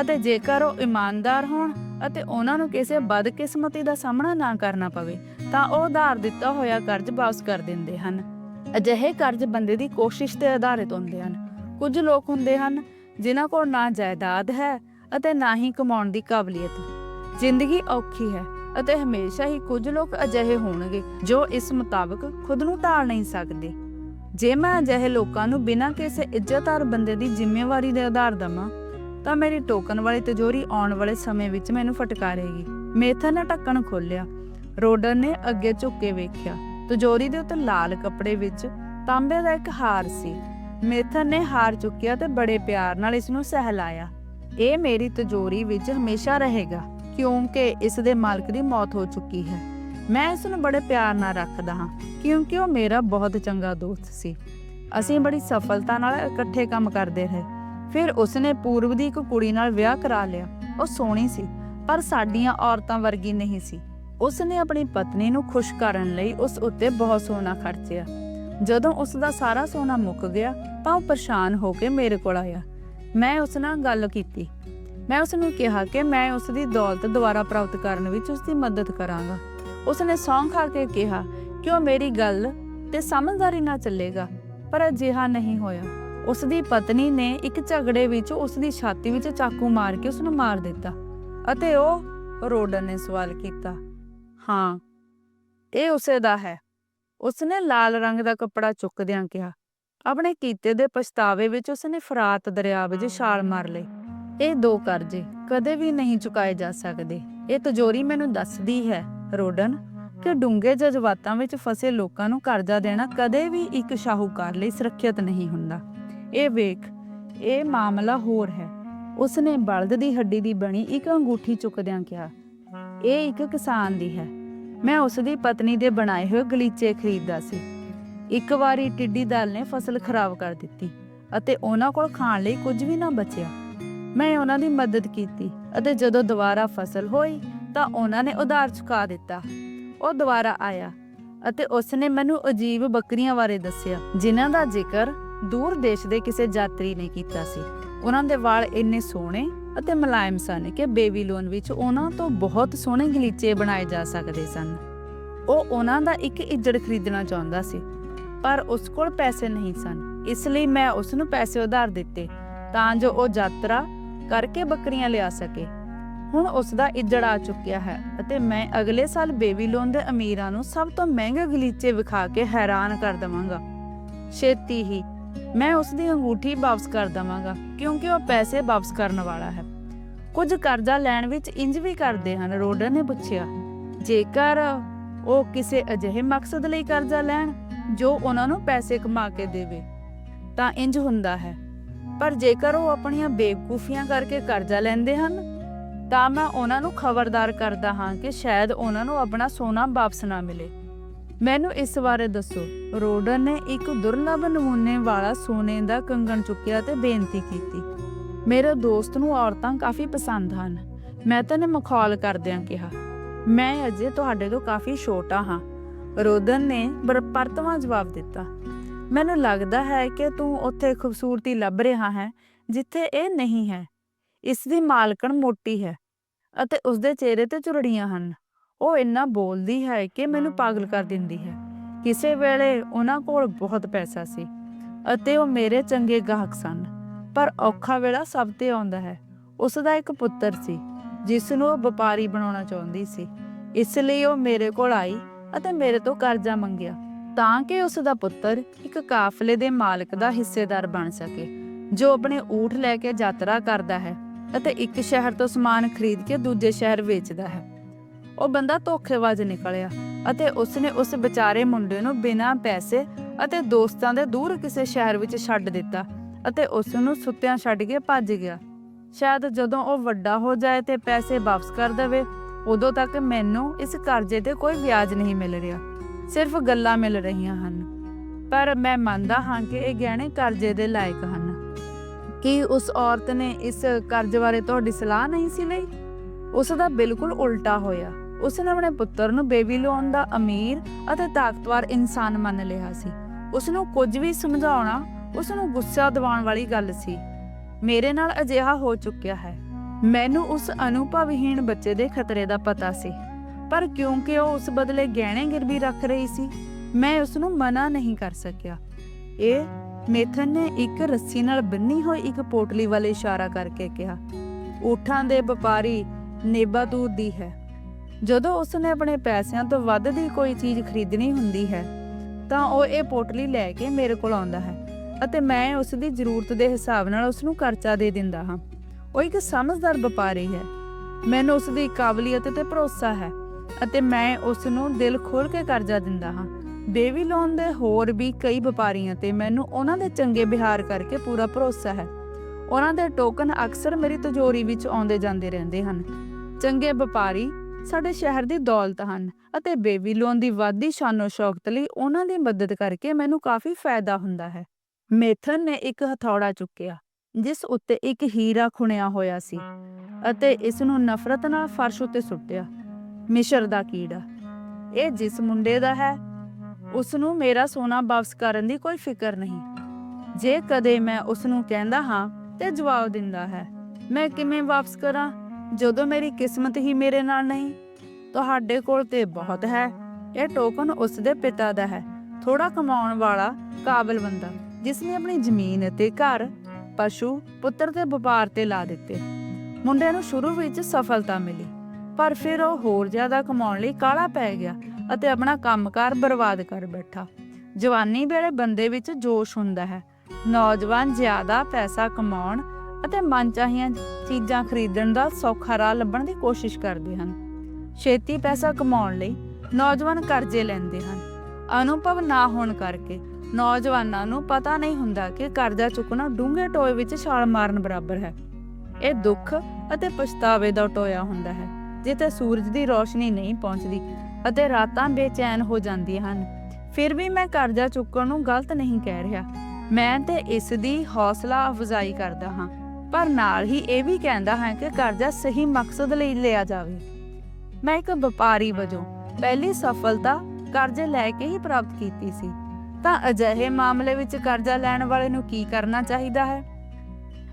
ਅਤੇ ਜੇਕਰ ਉਹ ਇਮਾਨਦਾਰ ਹੋਣ ਅਤੇ ਉਹਨਾਂ ਨੂੰ ਕਿਸੇ ਬਦਕਿਸਮਤੀ ਦਾ ਸਾਹਮਣਾ ਨਾ ਕਰਨਾ ਪਵੇ, ਤਾਂ ਉਹ ਉਧਾਰ ਦਿੱਤਾ ਹੋਇਆ ਕਰਜ਼ ਵਾਪਸ ਕਰ ਦਿੰਦੇ ਹਨ। ਅਜਿਹੇ ਕਰਜ਼ ਬੰਦੇ ਦੀ ਕੋਸ਼ਿਸ਼ ਤੇ ਆਧਾਰਿਤ ਹੁੰਦੇ ਹਨ। ਕੁਝ ਲੋਕ ਹੁੰਦੇ ਹਨ, ਜਿਨ੍ਹਾਂ ਕੋਲ ਨਾ ਜਾਇਦਾਦ ਹੈ ਅਤੇ ਨਾ ਹੀ ਕਮਾਉਣ ਦੀ ਕਾਬਲੀਅਤ। ਜ਼ਿੰਦਗੀ ਔਖੀ ਹੈ ਅਤੇ ਹਮੇਸ਼ਾ ਹੀ ਕੁਝ ਲੋਕ ਅਜਿਹੇ ਹੋਣਗੇ ਜੋ ਇਸ ਮੁਤਾਬਕ ਖੁਦ ਨੂੰ ਢਾਲ ਨਹੀਂ ਸਕਦੇ। ਜੇ ਮੈਂ ਅਜਿਹੇ ਲੋਕਾਂ ਨੂੰ ਬਿਨਾਂ ਕਿਸੇ ਇੱਜ਼ਤਦਾਰ ਬੰਦੇ ਦੀ ਜ਼ਿੰਮੇਵਾਰੀ ਦੇ ਆਧਾਰ ਦਵਾਂ, ਤਾਂ ਮੇਰੀ ਟੋਕਨ ਵਾਲੀ ਤਿਜੋਰੀ ਆਉਣ ਵਾਲੇ ਸਮੇਂ ਵਿੱਚ ਮੈਨੂੰ ਫਟਕਾਰੇਗੀ। ਮੇਥਨ ਨੇ ਢੱਕਣ ਖੋਲ੍ਹਿਆ। ਰੋਡਨ ਨੇ ਅੱਗੇ ਝੁੱਕ ਕੇ ਵੇਖਿਆ। ਤਿਜੋਰੀ ਦੇ ਉੱਤੇ ਲਾਲ ਕੱਪੜੇ ਵਿੱਚ ਤਾਂਬੇ ਦਾ ਇੱਕ ਹਾਰ ਸੀ। ਮੇਥਨ ਨੇ ਹਾਰ ਚੁੱਕਿਆ ਤੇ ਬੜੇ ਪਿਆਰ ਨਾਲ ਇਸ ਨੂੰ ਸਹਿਲਾਇਆ। ਇਹ ਮੇਰੀ ਤਿਜੋਰੀ ਵਿੱਚ ਹਮੇਸ਼ਾ ਰਹੇਗਾ, ਕਿਉਂਕਿ ਇਸ ਦੇ ਮਾਲਕ ਦੀ ਮੌਤ ਹੋ ਚੁੱਕੀ ਹੈ। ਮੈਂ ਇਸ ਨੂੰ ਬੜੇ ਪਿਆਰ ਨਾਲ ਰੱਖਦਾ ਹਾਂ, ਕਿਉਂਕਿ ਉਹ ਮੇਰਾ ਬਹੁਤ ਚੰਗਾ ਦੋਸਤ ਸੀ। ਅਸੀਂ ਬੜੀ ਸਫਲਤਾ ਨਾਲ ਇਕੱਠੇ ਕੰਮ ਕਰਦੇ ਰਹੇ। ਫਿਰ ਉਸਨੇ ਪੂਰਬ ਦੀ ਇੱਕ ਕੁੜੀ ਨਾਲ ਵਿਆਹ ਕਰਾ ਲਿਆ। ਉਹ ਸੋਹਣੀ ਸੀ, ਪਰ ਸਾਡੀਆਂ ਔਰਤਾਂ ਵਰਗੀ ਨਹੀਂ ਸੀ। ਉਸਨੇ ਆਪਣੀ ਪਤਨੀ ਨੂੰ ਖੁਸ਼ ਕਰਨ ਲਈ ਉਸ ਉੱਤੇ ਬਹੁਤ ਸੋਨਾ ਖਰਚਿਆ। ਜਦੋਂ ਉਸ ਦਾ ਸਾਰਾ ਸੋਨਾ ਮੁੱਕ ਗਿਆ, ਤਾਂ ਉਹ ਪਰੇਸ਼ਾਨ ਹੋ ਕੇ ਮੇਰੇ ਕੋਲ ਆਇਆ। ਮੈਂ ਉਸ ਨਾਲ ਗੱਲ ਕੀਤੀ। ਮੈਂ ਉਸ ਨੂੰ ਕਿਹਾ ਕਿ ਮੈਂ ਉਸ ਦੀ ਦੌਲਤ ਦੁਬਾਰਾ ਪ੍ਰਾਪਤ ਕਰਨ ਵਿੱਚ ਉਸ ਦੀ ਮਦਦ ਕਰਾਂਗਾ। ਉਸ ਨੇ ਸੌਂ ਖਾ ਕੇ ਕਿਹਾ ਕਿ ਉਹ ਮੇਰੀ ਗੱਲ ਤੇ ਸਮਝਦਾਰੀ ਨਾਲ ਚੱਲੇਗਾ? ਪਰ ਅਜਿਹਾ ਨਹੀਂ ਹੋਇਆ। ਉਸ ਦੀ ਪਤਨੀ ਨੇ ਇੱਕ ਝਗੜੇ ਵਿੱਚ ਉਸ ਦੀ ਛਾਤੀ ਵਿੱਚ ਚਾਕੂ ਮਾਰ ਕੇ ਉਸ ਨੂੰ ਮਾਰ ਦਿੱਤਾ ਅਤੇ ਉਹ ਰੋਡਨ ਨੇ ਸਵਾਲ ਕੀਤਾ। ਹਾਂ। ਇਹ ਉਸੇ ਦਾ ਹੈ। ਉਸਨੇ ਲਾਲ ਰੰਗ ਦਾ ਕੱਪੜਾ ਚੁੱਕਦਿਆਂ ਕਿਹਾ। ਆਪਣੇ ਕੀਤੇ ਦੇ ਪਛਤਾਵੇ ਵਿੱਚ ਉਸਨੇ ਫਰਾਤ ਦਰਿਆ ਵਿੱਚ ਛਾਲ ਮਾਰ ਲਈ। ਇਹ ਦੋ ਕਰਜ਼ੇ ਕਦੇ ਵੀ ਨਹੀਂ ਚੁਕਾਏ ਜਾ ਸਕਦੇ। ਇਹ ਤਜੋਰੀ ਮੈਨੂੰ ਦੱਸਦੀ ਹੈ, ਰੋਡਨ, ਕਿ ਡੂੰਘੇ ਜਜ਼ਬਾਤਾਂ ਵਿੱਚ ਫਸੇ ਲੋਕਾਂ ਨੂੰ ਕਰਜ਼ਾ ਦੇਣਾ ਕਦੇ ਵੀ ਇੱਕ ਸ਼ਾਹੂਕਾਰ ਲਈ ਸੁਰੱਖਿਅਤ ਨਹੀਂ ਹੁੰਦਾ। ਇਹ ਵੇਖ, ਇਹ ਮਾਮਲਾ ਹੋਰ ਹੈ। ਉਸਨੇ ਬਲਦ ਦੀ ਹੱਡੀ ਦੀ ਬਣੀ ਇੱਕ ਅੰਗੂਠੀ ਚੁੱਕਦਿਆਂ ਕਿਹਾ ਇਹ ਇੱਕ ਕਿਸਾਨ ਦੀ ਹੈ। ਮੈਂ ਉਸ ਦੀ ਪਤਨੀ ਦੇ ਬਣਾਏ ਹੋਏ ਗਲੀਚੇ ਖਰੀਦਦਾ ਸੀ। ਇੱਕ ਵਾਰੀ ਟਿੱਡੀ ਦਲ ਨੇ ਫਸਲ ਖਰਾਬ ਕਰ ਦਿੱਤੀ ਅਤੇ ਉਹਨਾਂ ਕੋਲ ਖਾਣ ਲਈ ਕੁਝ ਵੀ ਨਾ ਬਚਿਆ। ਮੈਂ ਉਹਨਾਂ ਦੀ ਮਦਦ ਕੀਤੀ ਅਤੇ ਜਦੋਂ ਦੁਬਾਰਾ ਫਸਲ ਹੋਈ ਤਾਂ ਉਹਨਾਂ ਨੇ ਉਧਾਰ ਚੁਕਾ ਦਿੱਤਾ। ਉਹ ਦੁਬਾਰਾ ਆਇਆ ਅਤੇ ਉਸਨੇ ਮੈਨੂੰ ਅਜੀਬ ਬੱਕਰੀਆਂ ਬਾਰੇ ਦੱਸਿਆ, ਜਿਨ੍ਹਾਂ ਦਾ ਜ਼ਿਕਰ ਦੂਰ ਦੇਸ਼ ਦੇ ਕਿਸੇ ਯਾਤਰੀ ਨੇ ਕੀਤਾ ਸੀ। ਉਹਨਾਂ ਦੇ ਵਾਲ ਇੰਨੇ ਸੋਹਣੇ ਅਤੇ ਮੁਲਾਇਮ ਸਨ ਕਿ ਬੇਬੀਲੋਨ ਵਿੱਚ ਉਹਨਾਂ ਤੋਂ ਬਹੁਤ ਸੋਹਣੇ ਗਲੀਚੇ ਬਣਾਏ ਜਾ ਸਕਦੇ ਸਨ। ਉਹ ਉਹਨਾਂ ਦਾ ਇੱਕ ਇੱਜੜ ਖਰੀਦਣਾ ਚਾਹੁੰਦਾ ਸੀ, ਪਰ ਉਸ ਕੋਲ ਪੈਸੇ ਨਹੀਂ ਸਨ। ਇਸ ਲਈ ਮੈਂ ਉਸ ਨੂੰ ਪੈਸੇ ਉਧਾਰ ਦਿੱਤੇ ਤਾਂ ਜੋ ਉਹ ਯਾਤਰਾ ਕਰਕੇ ਬੱਕਰੀਆਂ ਲਿਆ ਸਕੇ। ਹੁਣ ਉਸ ਦਾ ਇੱਜੜ ਆ ਚੁੱਕਿਆ ਹੈ ਅਤੇ ਮੈਂ ਅਗਲੇ ਸਾਲ ਬੇਬੀਲੋਨ ਦੇ ਅਮੀਰਾਂ ਨੂੰ ਸਭ ਤੋਂ ਮਹਿੰਗੇ ਗਲੀਚੇ ਵਿਖਾ ਕੇ ਹੈਰਾਨ ਕਰ ਦਵਾਂਗਾ। ਛੇਤੀ ਹੀ ਮੈਂ ਉਸ ਦੀ ਅੰਗੂਠੀ ਵਾਪਸ ਕਰ ਦਵਾਂਗਾ, ਕਿਉਂਕਿ ਉਹ ਪੈਸੇ ਵਾਪਸ ਕਰਨ ਵਾਲਾ ਹੈ। ਕੁਝ ਕਰਜ਼ਾ ਲੈਣ ਵਿੱਚ ਇੰਜ ਵੀ ਕਰਦੇ ਹਨ ਰੋਡਰ ਨੇ ਪੁੱਛਿਆ। ਜੇਕਰ ਉਹ ਕਿਸੇ ਅਜਿਹੇ ਮਕਸਦ ਲਈ ਕਰਜ਼ਾ ਲੈਣ, ਜੋ ਉਹਨਾਂ ਨੂੰ ਪੈਸੇ ਕਮਾ ਕੇ ਦੇਵੇ, ਤਾਂ ਇੰਜ ਹੁੰਦਾ ਹੈ। ਪਰ ਜੇਕਰ ਉਹ ਆਪਣੀਆਂ ਬੇਵਕੂਫੀਆਂ ਕਰਕੇ ਕਰਜ਼ਾ ਲੈਂਦੇ ਹਨ, ਤਾਂ ਮੈਂ ਉਹਨਾਂ ਨੂੰ ਖਬਰਦਾਰ ਕਰਦਾ ਹਾਂ ਕਿ ਸ਼ਾਇਦ ਉਹਨਾਂ ਨੂੰ ਆਪਣਾ ਸੋਨਾ ਵਾਪਸ ਨਾ ਮਿਲੇ। ਮੈਨੂੰ ਇਸ ਬਾਰੇ ਦੱਸੋ। ਰੋਡਨ ਨੇ ਇੱਕ ਦੁਰਲੱਭ ਨਮੂਨੇ ਵਾਲਾ ਸੋਨੇ ਦਾ ਕੰਗਣ ਚੁੱਕਿਆ ਤੇ ਬੇਨਤੀ ਕੀਤੀ। ਮੇਰੇ ਦੋਸਤ ਨੂੰ ਔਰਤਾਂ ਕਾਫੀ ਪਸੰਦ ਹਨ। ਮੈਂ ਤਾਂ ਨੇ ਮਖੌਲ ਕਰਦਿਆਂ ਕਿਹਾ, ਮੈਂ ਅਜੇ ਤੁਹਾਡੇ ਤੋਂ ਕਾਫੀ ਛੋਟਾ ਹਾਂ। ਰੋਦਨ ਨੇ ਬਰਪਰਤਵਾ ਜਵਾਬ ਦਿੱਤਾ, ਮੈਨੂੰ ਲੱਗਦਾ ਹੈ ਕਿ ਤੂੰ ਉੱਥੇ ਖੂਬਸੂਰਤੀ ਲੱਭ ਰਿਹਾ ਹੈ, ਜਿੱਥੇ ਇਹ ਨਹੀਂ ਹੈ। ਇਸ ਦੀ ਮਾਲਕਣ ਮੋਟੀ ਹੈ ਅਤੇ ਉਸ ਦੇ ਚਿਹਰੇ ਤੇ ਚੁਰੜੀਆਂ ਹਨ। ਉਹ ਇੰਨਾ ਬੋਲਦੀ ਹੈ ਕਿ ਮੈਨੂੰ ਪਾਗਲ ਕਰ ਦਿੰਦੀ ਹੈ। ਕਿਸੇ ਵੇਲੇ ਉਹਨਾਂ ਕੋਲ ਬਹੁਤ ਪੈਸਾ ਸੀ ਅਤੇ ਉਹ ਮੇਰੇ ਚੰਗੇ ਗਾਹਕ ਸਨ। ਪਰ ਔਖਾ ਵੇਲਾ ਸਭ ਤੇ ਆਉਂਦਾ ਹੈ। ਉਸ ਦਾ ਇੱਕ ਪੁੱਤਰ ਸੀ ਜਿਸ ਨੂੰ ਉਹ ਵਪਾਰੀ ਬਣਾਉਣਾ ਚਾਹੁੰਦੀ ਸੀ। ਇਸ ਲਈ ਉਹ ਮੇਰੇ ਕੋਲ ਆਈ ਅਤੇ ਮੇਰੇ ਤੋਂ ਕਰਜ਼ਾ ਮੰਗਿਆ, ਤਾਂ ਕਿ ਉਸ ਦਾ ਪੁੱਤਰ ਇੱਕ ਕਾਫਲੇ ਦੇ ਮਾਲਕ ਦਾ ਹਿੱਸੇਦਾਰ ਬਣ ਸਕੇ, ਜੋ ਆਪਣੇ ਊਠ ਲੈ ਕੇ ਯਾਤਰਾ ਕਰਦਾ ਹੈ ਅਤੇ ਇੱਕ ਸ਼ਹਿਰ ਤੋਂ ਸਮਾਨ ਖਰੀਦ ਕੇ ਦੂਜੇ ਸ਼ਹਿਰ ਵੇਚਦਾ ਹੈ। ਉਹ ਬੰਦਾ ਧੋਖੇਬਾਜ਼ ਨਿਕਲਿਆ ਅਤੇ ਉਸਨੇ ਉਸ ਵਿਚਾਰੇ ਮੁੰਡੇ ਨੂੰ ਬਿਨਾਂ ਪੈਸੇ ਅਤੇ ਦੋਸਤਾਂ ਦੇ ਦੂਰ ਕਿਸੇ ਸ਼ਹਿਰ ਵਿੱਚ ਛੱਡ ਦਿੱਤਾ ਅਤੇ ਉਸ ਨੂੰ ਸੁੱਤਿਆਂ ਛੱਡ ਕੇ ਭੱਜ ਗਿਆ। ਸ਼ਾਇਦ ਜਦੋਂ ਉਹ ਵੱਡਾ ਹੋ ਜਾਏ ਤੇ ਪੈਸੇ ਵਾਪਸ ਕਰ ਦੇਵੇ, ਉਦੋਂ ਤੱਕ ਮੈਨੂੰ ਇਸ ਕਰਜ਼ੇ ਤੇ ਕੋਈ ਵਿਆਜ ਨਹੀਂ ਮਿਲ ਰਿਹਾ। ਸਿਰਫ ਗੱਲਾਂ ਮਿਲ ਰਹੀਆਂ ਹਨ। ਪਰ ਮੈਂ ਮੰਨਦਾ ਹਾਂ ਕਿ ਇਹ ਗਹਿਣੇ ਕਰਜ਼ੇ ਦੇ ਲਾਇਕ ਹਨ। ਕੀ ਉਸ ਔਰਤ ਨੇ ਇਸ ਕਰਜ਼ ਬਾਰੇ ਤੁਹਾਡੀ ਸਲਾਹ ਨਹੀਂ ਸੀ ਲਈ? ਉਸ ਦਾ ਬਿਲਕੁਲ ਉਲਟਾ ਹੋਇਆ। ਉਸ ਨੇ ਆਪਣੇ ਪੁੱਤਰ ਨੂੰ ਬੇਬੀਲੋਨ ਦਾ ਅਮੀਰ ਅਤੇ ਤਾਕਤਵਰ ਇਨਸਾਨ ਮੰਨ ਲਿਆ ਸੀ। ਉਸ ਨੂੰ ਕੁਝ ਵੀ ਸਮਝਾਉਣਾ ਉਸ ਨੂੰ ਗੁੱਸਾ ਦਿਵਾਉਣ ਵਾਲੀ ਗੱਲ ਸੀ। ਮੇਰੇ ਨਾਲ ਅਜਿਹਾ ਹੋ ਚੁੱਕਿਆ ਹੈ। ਮੈਨੂੰ ਉਸ ਅਨੁਭਵਹੀਣ ਬੱਚੇ ਦੇ ਖਤਰੇ ਦਾ ਪਤਾ ਸੀ। ਪਰ ਕਿਉਂਕਿ ਉਹ ਉਸ ਬਦਲੇ ਗਹਿਣੇ ਗਿਰਵੀ ਰੱਖ ਰਹੀ ਸੀ, ਮੈਂ ਉਸ ਨੂੰ ਮਨਾ ਨਹੀਂ ਕਰ ਸਕਿਆ। ਇਹ ਮੇਥਨ ਨੇ ਇੱਕ ਰੱਸੀ ਨਾਲ ਬੰਨੀ ਹੋਈ ਇੱਕ ਪੋਟਲੀ ਵੱਲ ਇਸ਼ਾਰਾ ਕਰਕੇ ਕਿਹਾ, ਊਠਾਂ ਦੇ ਵਪਾਰੀ ਨੇਬਾਤੂਰ ਦੀ ਹੈ। ਜਦੋਂ ਉਸ ਨੇ ਆਪਣੇ ਪੈਸਿਆਂ ਤੋਂ ਵੱਧ ਦੀ ਕੋਈ ਚੀਜ਼ ਖਰੀਦਣੀ ਹੁੰਦੀ ਹੈ, ਤਾਂ ਉਹ ਇਹ ਪੋਟਲੀ ਲੈ ਕੇ ਮੇਰੇ ਕੋਲ ਆਉਂਦਾ ਹੈ ਅਤੇ ਮੈਂ ਉਸ ਦੀ ਜ਼ਰੂਰਤ ਦੇ ਹਿਸਾਬ ਨਾਲ ਉਸ ਨੂੰ ਖਰਚਾ ਦੇ ਦਿੰਦਾ ਹਾਂ। ਉਹ ਇੱਕ ਸਮਝਦਾਰ ਵਪਾਰੀ ਹੈ। ਮੈਨੂੰ ਉਸ ਦੀ ਕਾਬਲੀਅਤ ਤੇ ਭਰੋਸਾ ਹੈ ਅਤੇ ਮੈਂ ਉਸ ਨੂੰ ਦਿਲ ਖੋਲ ਕੇ ਕਰਜ਼ਾ ਦਿੰਦਾ ਹਾਂ। ਬੇਬੀ ਲੋਨ ਦੇ ਹੋਰ ਵੀ ਕਈ ਵਪਾਰੀਆਂ ਤੇ ਮੈਨੂੰ ਉਹਨਾਂ ਦੇ ਚੰਗੇ ਵਿਹਾਰ ਕਰਕੇ ਪੂਰਾ ਭਰੋਸਾ ਹੈ। ਉਹਨਾਂ ਦੇ ਟੋਕਨ ਅਕਸਰ ਮੇਰੀ ਤਿਜੋਰੀ ਵਿੱਚ ਆਉਂਦੇ ਜਾਂਦੇ ਰਹਿੰਦੇ ਹਨ। ਚੰਗੇ ਵਪਾਰੀ ਸਾਡੇ ਸ਼ਹਿਰ ਦੀ ਦੌਲਤ ਹਨ ਅਤੇ ਬੇਬੀ ਲੋਨ ਦੀ ਵਾਧੀ ਸ਼ਾਨੋ ਸ਼ੌਕਤ ਲਈ ਉਹਨਾਂ ਦੀ ਮਦਦ ਕਰਕੇ ਮੈਨੂੰ ਕਾਫੀ ਫਾਇਦਾ ਹੁੰਦਾ ਹੈ। ਮੇਥਨ ਨੇ ਇੱਕ ਹਥੌੜਾ ਚੁੱਕਿਆ, ਜਿਸ ਉੱਤੇ ਇੱਕ ਹੀਰਾ ਖੁਣਿਆ ਹੋਇਆ ਸੀ ਅਤੇ ਇਸ ਨੂੰ ਨਫ਼ਰਤ ਨਾਲ ਫਰਸ਼ ਉੱਤੇ ਸੁੱਟਿਆ। ਮਿਸ਼ਰ ਦਾ ਕੀੜਾ, ਇਹ ਜਿਸ ਮੁੰਡੇ ਦਾ ਹੈ ਉਸ ਨੂੰ ਮੇਰਾ ਸੋਨਾ ਵਾਪਸ ਕਰਨ ਦੀ ਕੋਈ ਫਿਕਰ ਨਹੀਂ। ਜੇ ਕਦੇ ਮੈਂ ਉਸ ਨੂੰ ਕਹਿੰਦਾ ਹਾਂ ਤੇ ਜਵਾਬ ਦਿੰਦਾ ਹੈ, ਮੈਂ ਕਿਵੇਂ ਵਾਪਸ ਕਰਾਂ? ਜਦੋਂ ਮੇਰੀ ਕਿਸਮਤ ਹੀ ਮੇਰੇ ਨਾਲ ਨਹੀਂ, ਤੁਹਾਡੇ ਕੋਲ ਤੇ ਬਹੁਤ ਹੈ। ਇਹ ਟੋਕਨ ਉਸ ਦੇ ਪਿਤਾ ਦਾ ਹੈ ਥੋੜਾ ਕਮਾਉਣ ਵਾਲਾ ਕਾਬਲ ਬੰਦਾ ਜਿਸ ਨੇ ਆਪਣੀ ਜ਼ਮੀਨ ਅਤੇ ਘਰ, ਪਸ਼ੂ, ਪੁੱਤਰ ਦੇ ਵਪਾਰ ਤੇ ਲਾ ਦਿੱਤੇ। ਮੁੰਡੇ ਨੂੰ ਸ਼ੁਰੂ ਵਿੱਚ ਸਫਲਤਾ ਮਿਲੀ, ਪਰ ਫਿਰ ਉਹ ਹੋਰ ਜ਼ਿਆਦਾ ਕਮਾਉਣ ਲਈ ਕਾਲਾ ਪੈ ਗਿਆ ਅਤੇ ਆਪਣਾ ਕੰਮਕਾਰ ਬਰਬਾਦ ਕਰ ਬੈਠਾ। ਜਵਾਨੀ ਵੇਲੇ ਬੰਦੇ ਵਿੱਚ ਜੋਸ਼ ਹੁੰਦਾ ਹੈ, ਨੌਜਵਾਨ ਜ਼ਿਆਦਾ ਪੈਸਾ ਕਮਾਉਣ ਅਤੇ ਮਨਚਾਹੀਆਂ ਚੀਜ਼ਾਂ ਖਰੀਦਣ ਦਾ ਸੌਖਾ ਰਾਹ ਲੱਭਣ ਦੀ ਕੋਸ਼ਿਸ਼ ਕਰਦੇ ਹਨ। ਛੇਤੀ ਪੈਸਾ ਕਮਾਉਣ ਲਈ ਨੌਜਵਾਨ ਕਰਜ਼ੇ ਲੈਂਦੇ ਹਨ। ਅਨੁਭਵ ਨਾ ਹੋਣ ਕਰਕੇ ਨੌਜਵਾਨਾਂ ਨੂੰ ਪਤਾ ਨਹੀਂ ਹੁੰਦਾ ਕਿ ਕਰਜ਼ਾ ਚੁੱਕਣਾ ਡੂੰਘੇ ਟੋਏ ਵਿੱਚ ਛਾਲ ਮਾਰਨ ਬਰਾਬਰ ਹੈ। ਇਹ ਦੁੱਖ ਅਤੇ ਪਛਤਾਵੇ ਦਾ ਟੋਇਆ ਹੁੰਦਾ ਹੈ, ਜਿੱਥੇ ਸੂਰਜ ਦੀ ਰੋਸ਼ਨੀ ਨਹੀਂ ਪਹੁੰਚਦੀ ਅਤੇ ਰਾਤਾਂ ਬੇਚੈਨ ਹੋ ਜਾਂਦੀਆਂ ਹਨ। ਫਿਰ ਵੀ ਮੈਂ ਕਰਜ਼ਾ ਚੁੱਕਣ ਨੂੰ ਗਲਤ ਨਹੀਂ ਕਹਿ ਰਿਹਾ। ਮੈਂ ਤੇ ਇਸ ਦੀ ਹੌਸਲਾ ਅਫਜ਼ਾਈ ਕਰਦਾ ਹਾਂ। ਪਰ ਨਾਲ ਹੀ ਇਹ ਵੀ ਕਹਿੰਦਾ ਹਾਂ ਕਿ ਕਰਜ਼ਾ ਸਹੀ ਮਕਸਦ ਲਈ ਲਿਆ ਜਾਵੇ। ਮੈਂ ਇੱਕ ਵਪਾਰੀ ਵਜੋਂ ਪਹਿਲੀ ਸਫਲਤਾ ਕਰਜ਼ੇ ਲੈ ਕੇ ਹੀ ਪ੍ਰਾਪਤ ਕੀਤੀ ਸੀ। ਤਾਂ ਅਜਿਹੇ ਮਾਮਲੇ ਵਿੱਚ ਕਰਜ਼ਾ ਲੈਣ ਵਾਲੇ ਨੂੰ ਕੀ ਕਰਨਾ ਚਾਹੀਦਾ ਹੈ?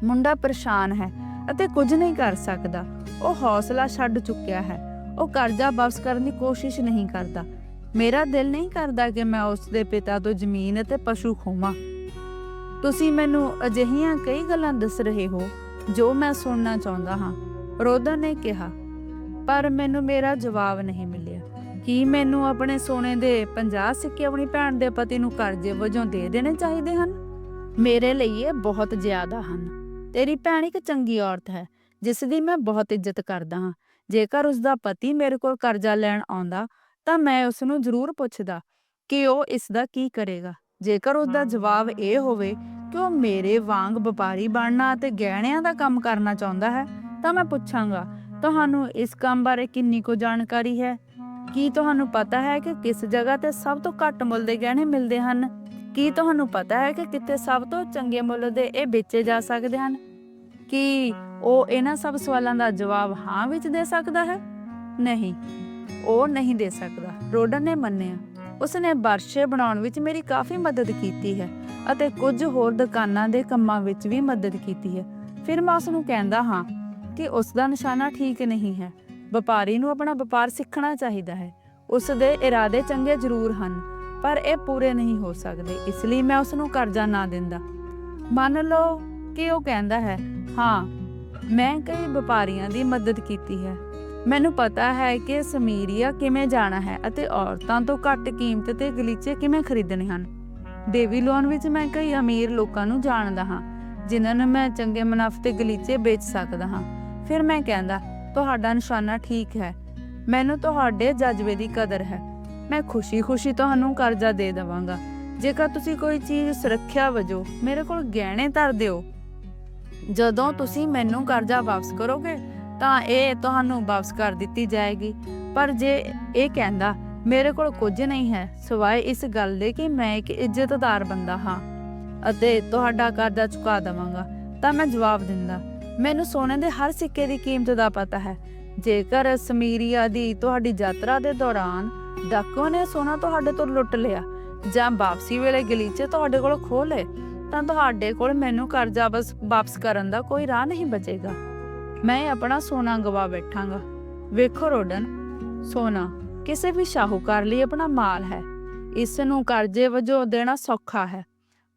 ਮੁੰਡਾ ਪਰੇਸ਼ਾਨ ਹੈ ਅਤੇ ਕੁਝ ਨਹੀਂ ਕਰ ਸਕਦਾ। ਉਹ ਹੌਸਲਾ ਛੱਡ ਚੁੱਕਿਆ ਹੈ। ਉਹ ਕਰਜ਼ਾ ਵਾਪਸ ਕਰਨ ਦੀ ਕੋਸ਼ਿਸ਼ ਨਹੀਂ ਕਰਦਾ। ਮੇਰਾ ਦਿਲ ਨਹੀਂ ਕਰਦਾ ਕਿ ਮੈਂ ਉਸ ਦੇ ਪਿਤਾ ਤੋਂ ਜ਼ਮੀਨ ਅਤੇ ਪਸ਼ੂ ਖੋਵਾਂ। ਤੁਸੀਂ ਮੈਨੂੰ ਅਜਿਹੀਆਂ ਕਈ ਗੱਲਾਂ ਦੱਸ ਰਹੇ ਹੋ, ਜੋ ਮੈਂ ਸੁਣਨਾ ਚਾਹੁੰਦਾ ਹਾਂ। ਰੋਦਨ ਨੇ ਕਿਹਾ, ਪਰ ਮੈਨੂੰ ਮੇਰਾ ਜਵਾਬ ਨਹੀਂ ਮਿਲਿਆ। ਕੀ ਮੈਨੂੰ ਆਪਣੇ ਸੋਨੇ ਦੇ 50 ਸਿੱਕੇ ਆਪਣੀ ਭੈਣ ਦੇ ਪਤੀ ਨੂੰ ਕਰਜ਼ੇ ਵਜੋਂ ਦੇ ਦੇਣੇ ਚਾਹੀਦੇ ਹਨ? ਮੇਰੇ ਲਈ ਇਹ ਬਹੁਤ ਜ਼ਿਆਦਾ ਹਨ। ਤੇਰੀ ਭੈਣ ਇੱਕ ਚੰਗੀ ਔਰਤ ਹੈ, ਜਿਸ ਦੀ ਮੈਂ ਬਹੁਤ ਇੱਜ਼ਤ ਕਰਦਾ ਹਾਂ। ਜੇਕਰ ਉਸ ਦਾ ਪਤੀ ਮੇਰੇ ਕੋਲ ਕਰਜ਼ਾ ਲੈਣ ਆਉਂਦਾ, ਤਾਂ ਮੈਂ ਉਸ ਨੂੰ ਜ਼ਰੂਰ ਪੁੱਛਦਾ ਕਿ ਉਹ ਇਸ ਦਾ ਕੀ ਕਰੇਗਾ। ਜੇਕਰ ਉਸ ਦਾ ਜਵਾਬ ਇਹ ਹੋਵੇ ਕਿ ਉਹ ਮੇਰੇ ਵਾਂਗ ਵਪਾਰੀ ਬਣਨਾ ਅਤੇ ਗਹਿਣਿਆਂ ਦਾ ਕੰਮ ਕਰਨਾ ਚਾਹੁੰਦਾ ਹੈ ਤਾਂ ਮੈਂ ਪੁੱਛਾਂਗਾ ਤੁਹਾਨੂੰ ਇਸ ਕੰਮ ਬਾਰੇ ਕਿੰਨੀ ਕੁ ਜਾਣਕਾਰੀ ਹੈ? ਕੀ ਤੁਹਾਨੂੰ ਪਤਾ ਹੈ ਕਿ ਕਿਸ ਜਗ੍ਹਾ ਤੇ ਸਭ ਤੋਂ ਘੱਟ ਮੁੱਲ ਦੇ ਗਹਿਣੇ ਮਿਲਦੇ ਹਨ? ਕੀ ਤੁਹਾਨੂੰ ਪਤਾ ਹੈ ਕਿ ਕਿੱਥੇ ਸਭ ਤੋਂ ਚੰਗੇ ਮੁੱਲ ਦੇ ਇਹ ਵੇਚੇ ਜਾ ਸਕਦੇ ਹਨ? ਕੀ ਉਹ ਇਹਨਾਂ ਸਭ ਸਵਾਲਾਂ ਦਾ ਜਵਾਬ ਹਾਂ ਵਿੱਚ ਦੇ ਸਕਦਾ ਹੈ? ਨਹੀਂ ਉਹ ਨਹੀਂ ਦੇ ਸਕਦਾ। ਰੋਡਨ ਨੇ ਮੰਨਿਆ। ਉਸਨੇ ਵਰਸ਼ੇ ਬਣਾਉਣ ਵਿੱਚ ਮੇਰੀ ਕਾਫੀ ਮਦਦ ਕੀਤੀ ਹੈ ਅਤੇ ਕੁਝ ਹੋਰ ਦੁਕਾਨਾਂ ਦੇ ਕੰਮਾਂ ਵਿੱਚ ਵੀ ਮਦਦ ਕੀਤੀ ਹੈ। ਫਿਰ ਮੈਂ ਉਸ ਨੂੰ ਕਹਿੰਦਾ ਹਾਂ ਕਿ ਉਸ ਦਾ ਨਿਸ਼ਾਨਾ ਠੀਕ ਨਹੀਂ ਹੈ। ਵਪਾਰੀ ਨੂੰ ਆਪਣਾ ਵਪਾਰ ਸਿੱਖਣਾ ਚਾਹੀਦਾ ਹੈ। ਉਸ ਦੇ ਇਰਾਦੇ ਚੰਗੇ ਜ਼ਰੂਰ ਹਨ, ਪਰ ਇਹ ਪੂਰੇ ਨਹੀਂ ਹੋ ਸਕਦੇ, ਇਸ ਲਈ ਮੈਂ ਉਸ ਨੂੰ ਕਰਜ਼ਾ ਨਾ ਦਿੰਦਾ। ਮੰਨ ਲਓ ਕਿ ਉਹ ਕਹਿੰਦਾ ਹੈ, ਹਾਂ, ਮੈਂ ਕਈ ਵਪਾਰੀਆਂ ਦੀ ਮਦਦ ਕੀਤੀ ਹੈ। ਮੈਨੂੰ ਪਤਾ ਹੈ ਕਿ ਸਮੀਰੀਆ ਕਿਵੇਂ ਜਾਣਾ ਹੈ ਅਤੇ ਔਰਤਾਂ ਤੋਂ ਘੱਟ ਕੀਮਤ ਤੇ ਗਲੀਚੇ ਕਿਵੇਂ ਖਰੀਦਣੇ ਹਨ। ਬੇਬੀਲੋਨ ਵਿੱਚ ਮੈਂ ਕਈ ਅਮੀਰ ਲੋਕਾਂ ਨੂੰ ਜਾਣਦਾ ਹਾਂ, ਜਿਨ੍ਹਾਂ ਨੂੰ ਮੈਂ ਚੰਗੇ ਮੁਨਾਫੇ ਤੇ ਗਲੀਚੇ ਵੇਚ ਸਕਦਾ ਹਾਂ। ਫਿਰ ਮੈਂ ਕਹਿੰਦਾ, ਤੁਹਾਡਾ ਨਿਸ਼ਾਨਾ ਠੀਕ ਹੈ। ਮੈਨੂੰ ਤੁਹਾਡੇ ਜਜ਼ਬੇ ਦੀ ਕਦਰ ਹੈ। ਮੈਂ ਖੁਸ਼ੀ-ਖੁਸ਼ੀ ਤੁਹਾਨੂੰ ਕਰਜ਼ਾ ਦੇ ਦੇਵਾਂਗਾ। ਜੇਕਰ ਤੁਸੀਂ ਕੋਈ ਚੀਜ਼ ਸੁਰੱਖਿਆ ਵਜੋਂ ਮੇਰੇ ਕੋਲ ਗਹਿਣੇ ਧਰ ਦਿਓ। ਜਦੋਂ ਤੁਸੀਂ ਮੈਨੂੰ ਕਰਜ਼ਾ ਵਾਪਸ ਕਰੋਗੇ ਤਾਂ ਇਹ ਤੁਹਾਨੂੰ ਵਾਪਸ ਕਰ ਦਿੱਤੀ ਜਾਏਗੀ। ਪਰ ਜੇ ਇਹ ਕਹਿੰਦਾ, ਮੇਰੇ ਕੋਲ ਕੁਝ ਨਹੀਂ ਹੈ, ਸਿਵਾਏ ਇਸ ਗੱਲ ਦੇ ਕਿ ਮੈਂ ਇੱਕ ਇੱਜ਼ਤਦਾਰ ਬੰਦਾ ਹਾਂ ਅਤੇ ਤੁਹਾਡਾ ਕਰਜ਼ਾ ਚੁਕਾ ਦੇਵਾਂਗਾ, ਤਾਂ ਮੈਂ ਜਵਾਬ ਦਿੰਦਾ, ਮੈਨੂੰ ਸੋਨੇ ਦੇ ਹਰ ਸਿੱਕੇ ਦੀ ਕੀਮਤ ਦਾ ਪਤਾ ਹੈ। ਜੇਕਰ ਸਮੀਰੀਆ ਦੀ ਤੁਹਾਡੀ ਯਾਤਰਾ ਦੇ ਦੌਰਾਨ ਡਾਕੂ ਨੇ ਸੋਨਾ ਤੁਹਾਡੇ ਤੋਂ ਲੁੱਟ ਲਿਆ ਜਾਂ ਵਾਪਸੀ ਵੇਲੇ ਗਲੀਚੇ ਤੁਹਾਡੇ ਕੋਲ ਖੋਹ ਲਏ, ਤਾਂ ਤੁਹਾਡੇ ਕੋਲ ਮੈਨੂੰ ਕਰਜ਼ਾ ਬਸ ਵਾਪਸ ਕਰਨ ਦਾ ਕੋਈ ਰਾਹ ਨਹੀਂ ਬਚੇਗਾ। ਮੈਂ ਆਪਣਾ ਸੋਨਾ ਗਵਾ ਬੈਠਾਂਗਾ। ਵੇਖੋ ਰੋਡਨ, ਸੋਨਾ, ਕਿਸੇ ਵੀ ਸ਼ਾਹੂਕਾਰ ਲਈ ਆਪਣਾ ਮਾਲ ਹੈ। ਇਸ ਨੂੰ ਕਰਜ਼ੇ ਵਜੋਂ ਦੇਣਾ ਸੌਖਾ ਹੈ।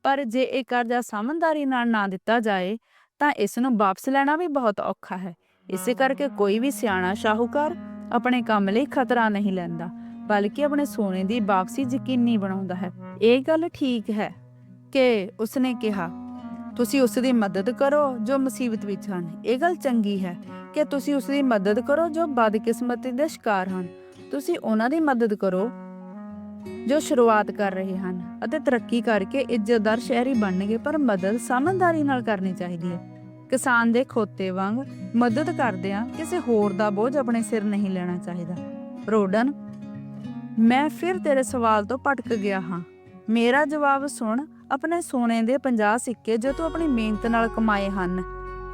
ਪਰ ਜੇ ਇਹ ਕਰਜ਼ਾ ਸਮਝਦਾਰੀ ਨਾਲ ਨਾ ਦਿੱਤਾ ਜਾਏ, ਤਾਂ ਇਸ ਨੂੰ ਵਾਪਸ ਲੈਣਾ ਵੀ ਬਹੁਤ ਔਖਾ ਹੈ। ਇਸੇ ਕਰਕੇ ਕੋਈ ਵੀ ਸਿਆਣਾ ਸ਼ਾਹੂਕਾਰ ਆਪਣੇ ਕੰਮ ਲਈ ਖਤਰਾ ਨਹੀਂ ਲੈਂਦਾ, ਬਲਕਿ ਆਪਣੇ ਸੋਨੇ ਦੀ ਵਾਪਸੀ ਯਕੀਨੀ ਬਣਾਉਂਦਾ ਹੈ। ਇਹ ਗੱਲ ਠੀਕ ਹੈ ਕਿ ਉਸਨੇ ਕਿਹਾ ਤੁਸੀਂ ਉਸ ਦੀ ਮਦਦ ਕਰੋ ਜੋ ਮੁਸੀਬਤ ਵਿੱਚ ਹਨ। ਇਹ ਗੱਲ ਚੰਗੀ ਹੈ ਕਿ ਤੁਸੀਂ ਉਸ ਦੀ ਮਦਦ ਕਰੋ ਜੋ ਬਦਕਿਸਮਤੀ ਦੇ ਸ਼ਿਕਾਰ ਹਨ। ਤੁਸੀਂ ਉਹਨਾਂ ਦੀ ਮਦਦ ਕਰੋ ਜੋ ਸ਼ੁਰੂਆਤ ਕਰ ਰਹੇ ਹਨ ਅਤੇ ਤਰੱਕੀ ਕਰਕੇ ਇੱਜ਼ਤਦਾਰ ਸ਼ਹਿਰੀ ਬਣਨਗੇ, ਪਰ ਮਦਦ ਸਮਝਦਾਰੀ ਨਾਲ ਕਰਨੀ ਚਾਹੀਦੀ ਹੈ। ਕਿਸਾਨ ਦੇ ਖੋਤੇ ਵਾਂਗ ਮਦਦ ਕਰਦਿਆਂ ਕਿਸੇ ਹੋਰ ਦਾ ਬੋਝ ਆਪਣੇ ਸਿਰ ਨਹੀਂ ਲੈਣਾ ਚਾਹੀਦਾ। ਰੋਡਨ, ਮੈਂ ਫਿਰ ਤੇਰੇ ਸਵਾਲ ਤੋਂ ਭਟਕ ਗਿਆ ਹਾਂ। ਮੇਰਾ ਜਵਾਬ ਸੁਣ ਆਪਣੇ ਸੋਨੇ ਦੇ 50 ਸਿੱਕੇ ਜੋ ਤੂੰ ਆਪਣੀ ਮਿਹਨਤ ਨਾਲ ਕਮਾਏ ਹਨ,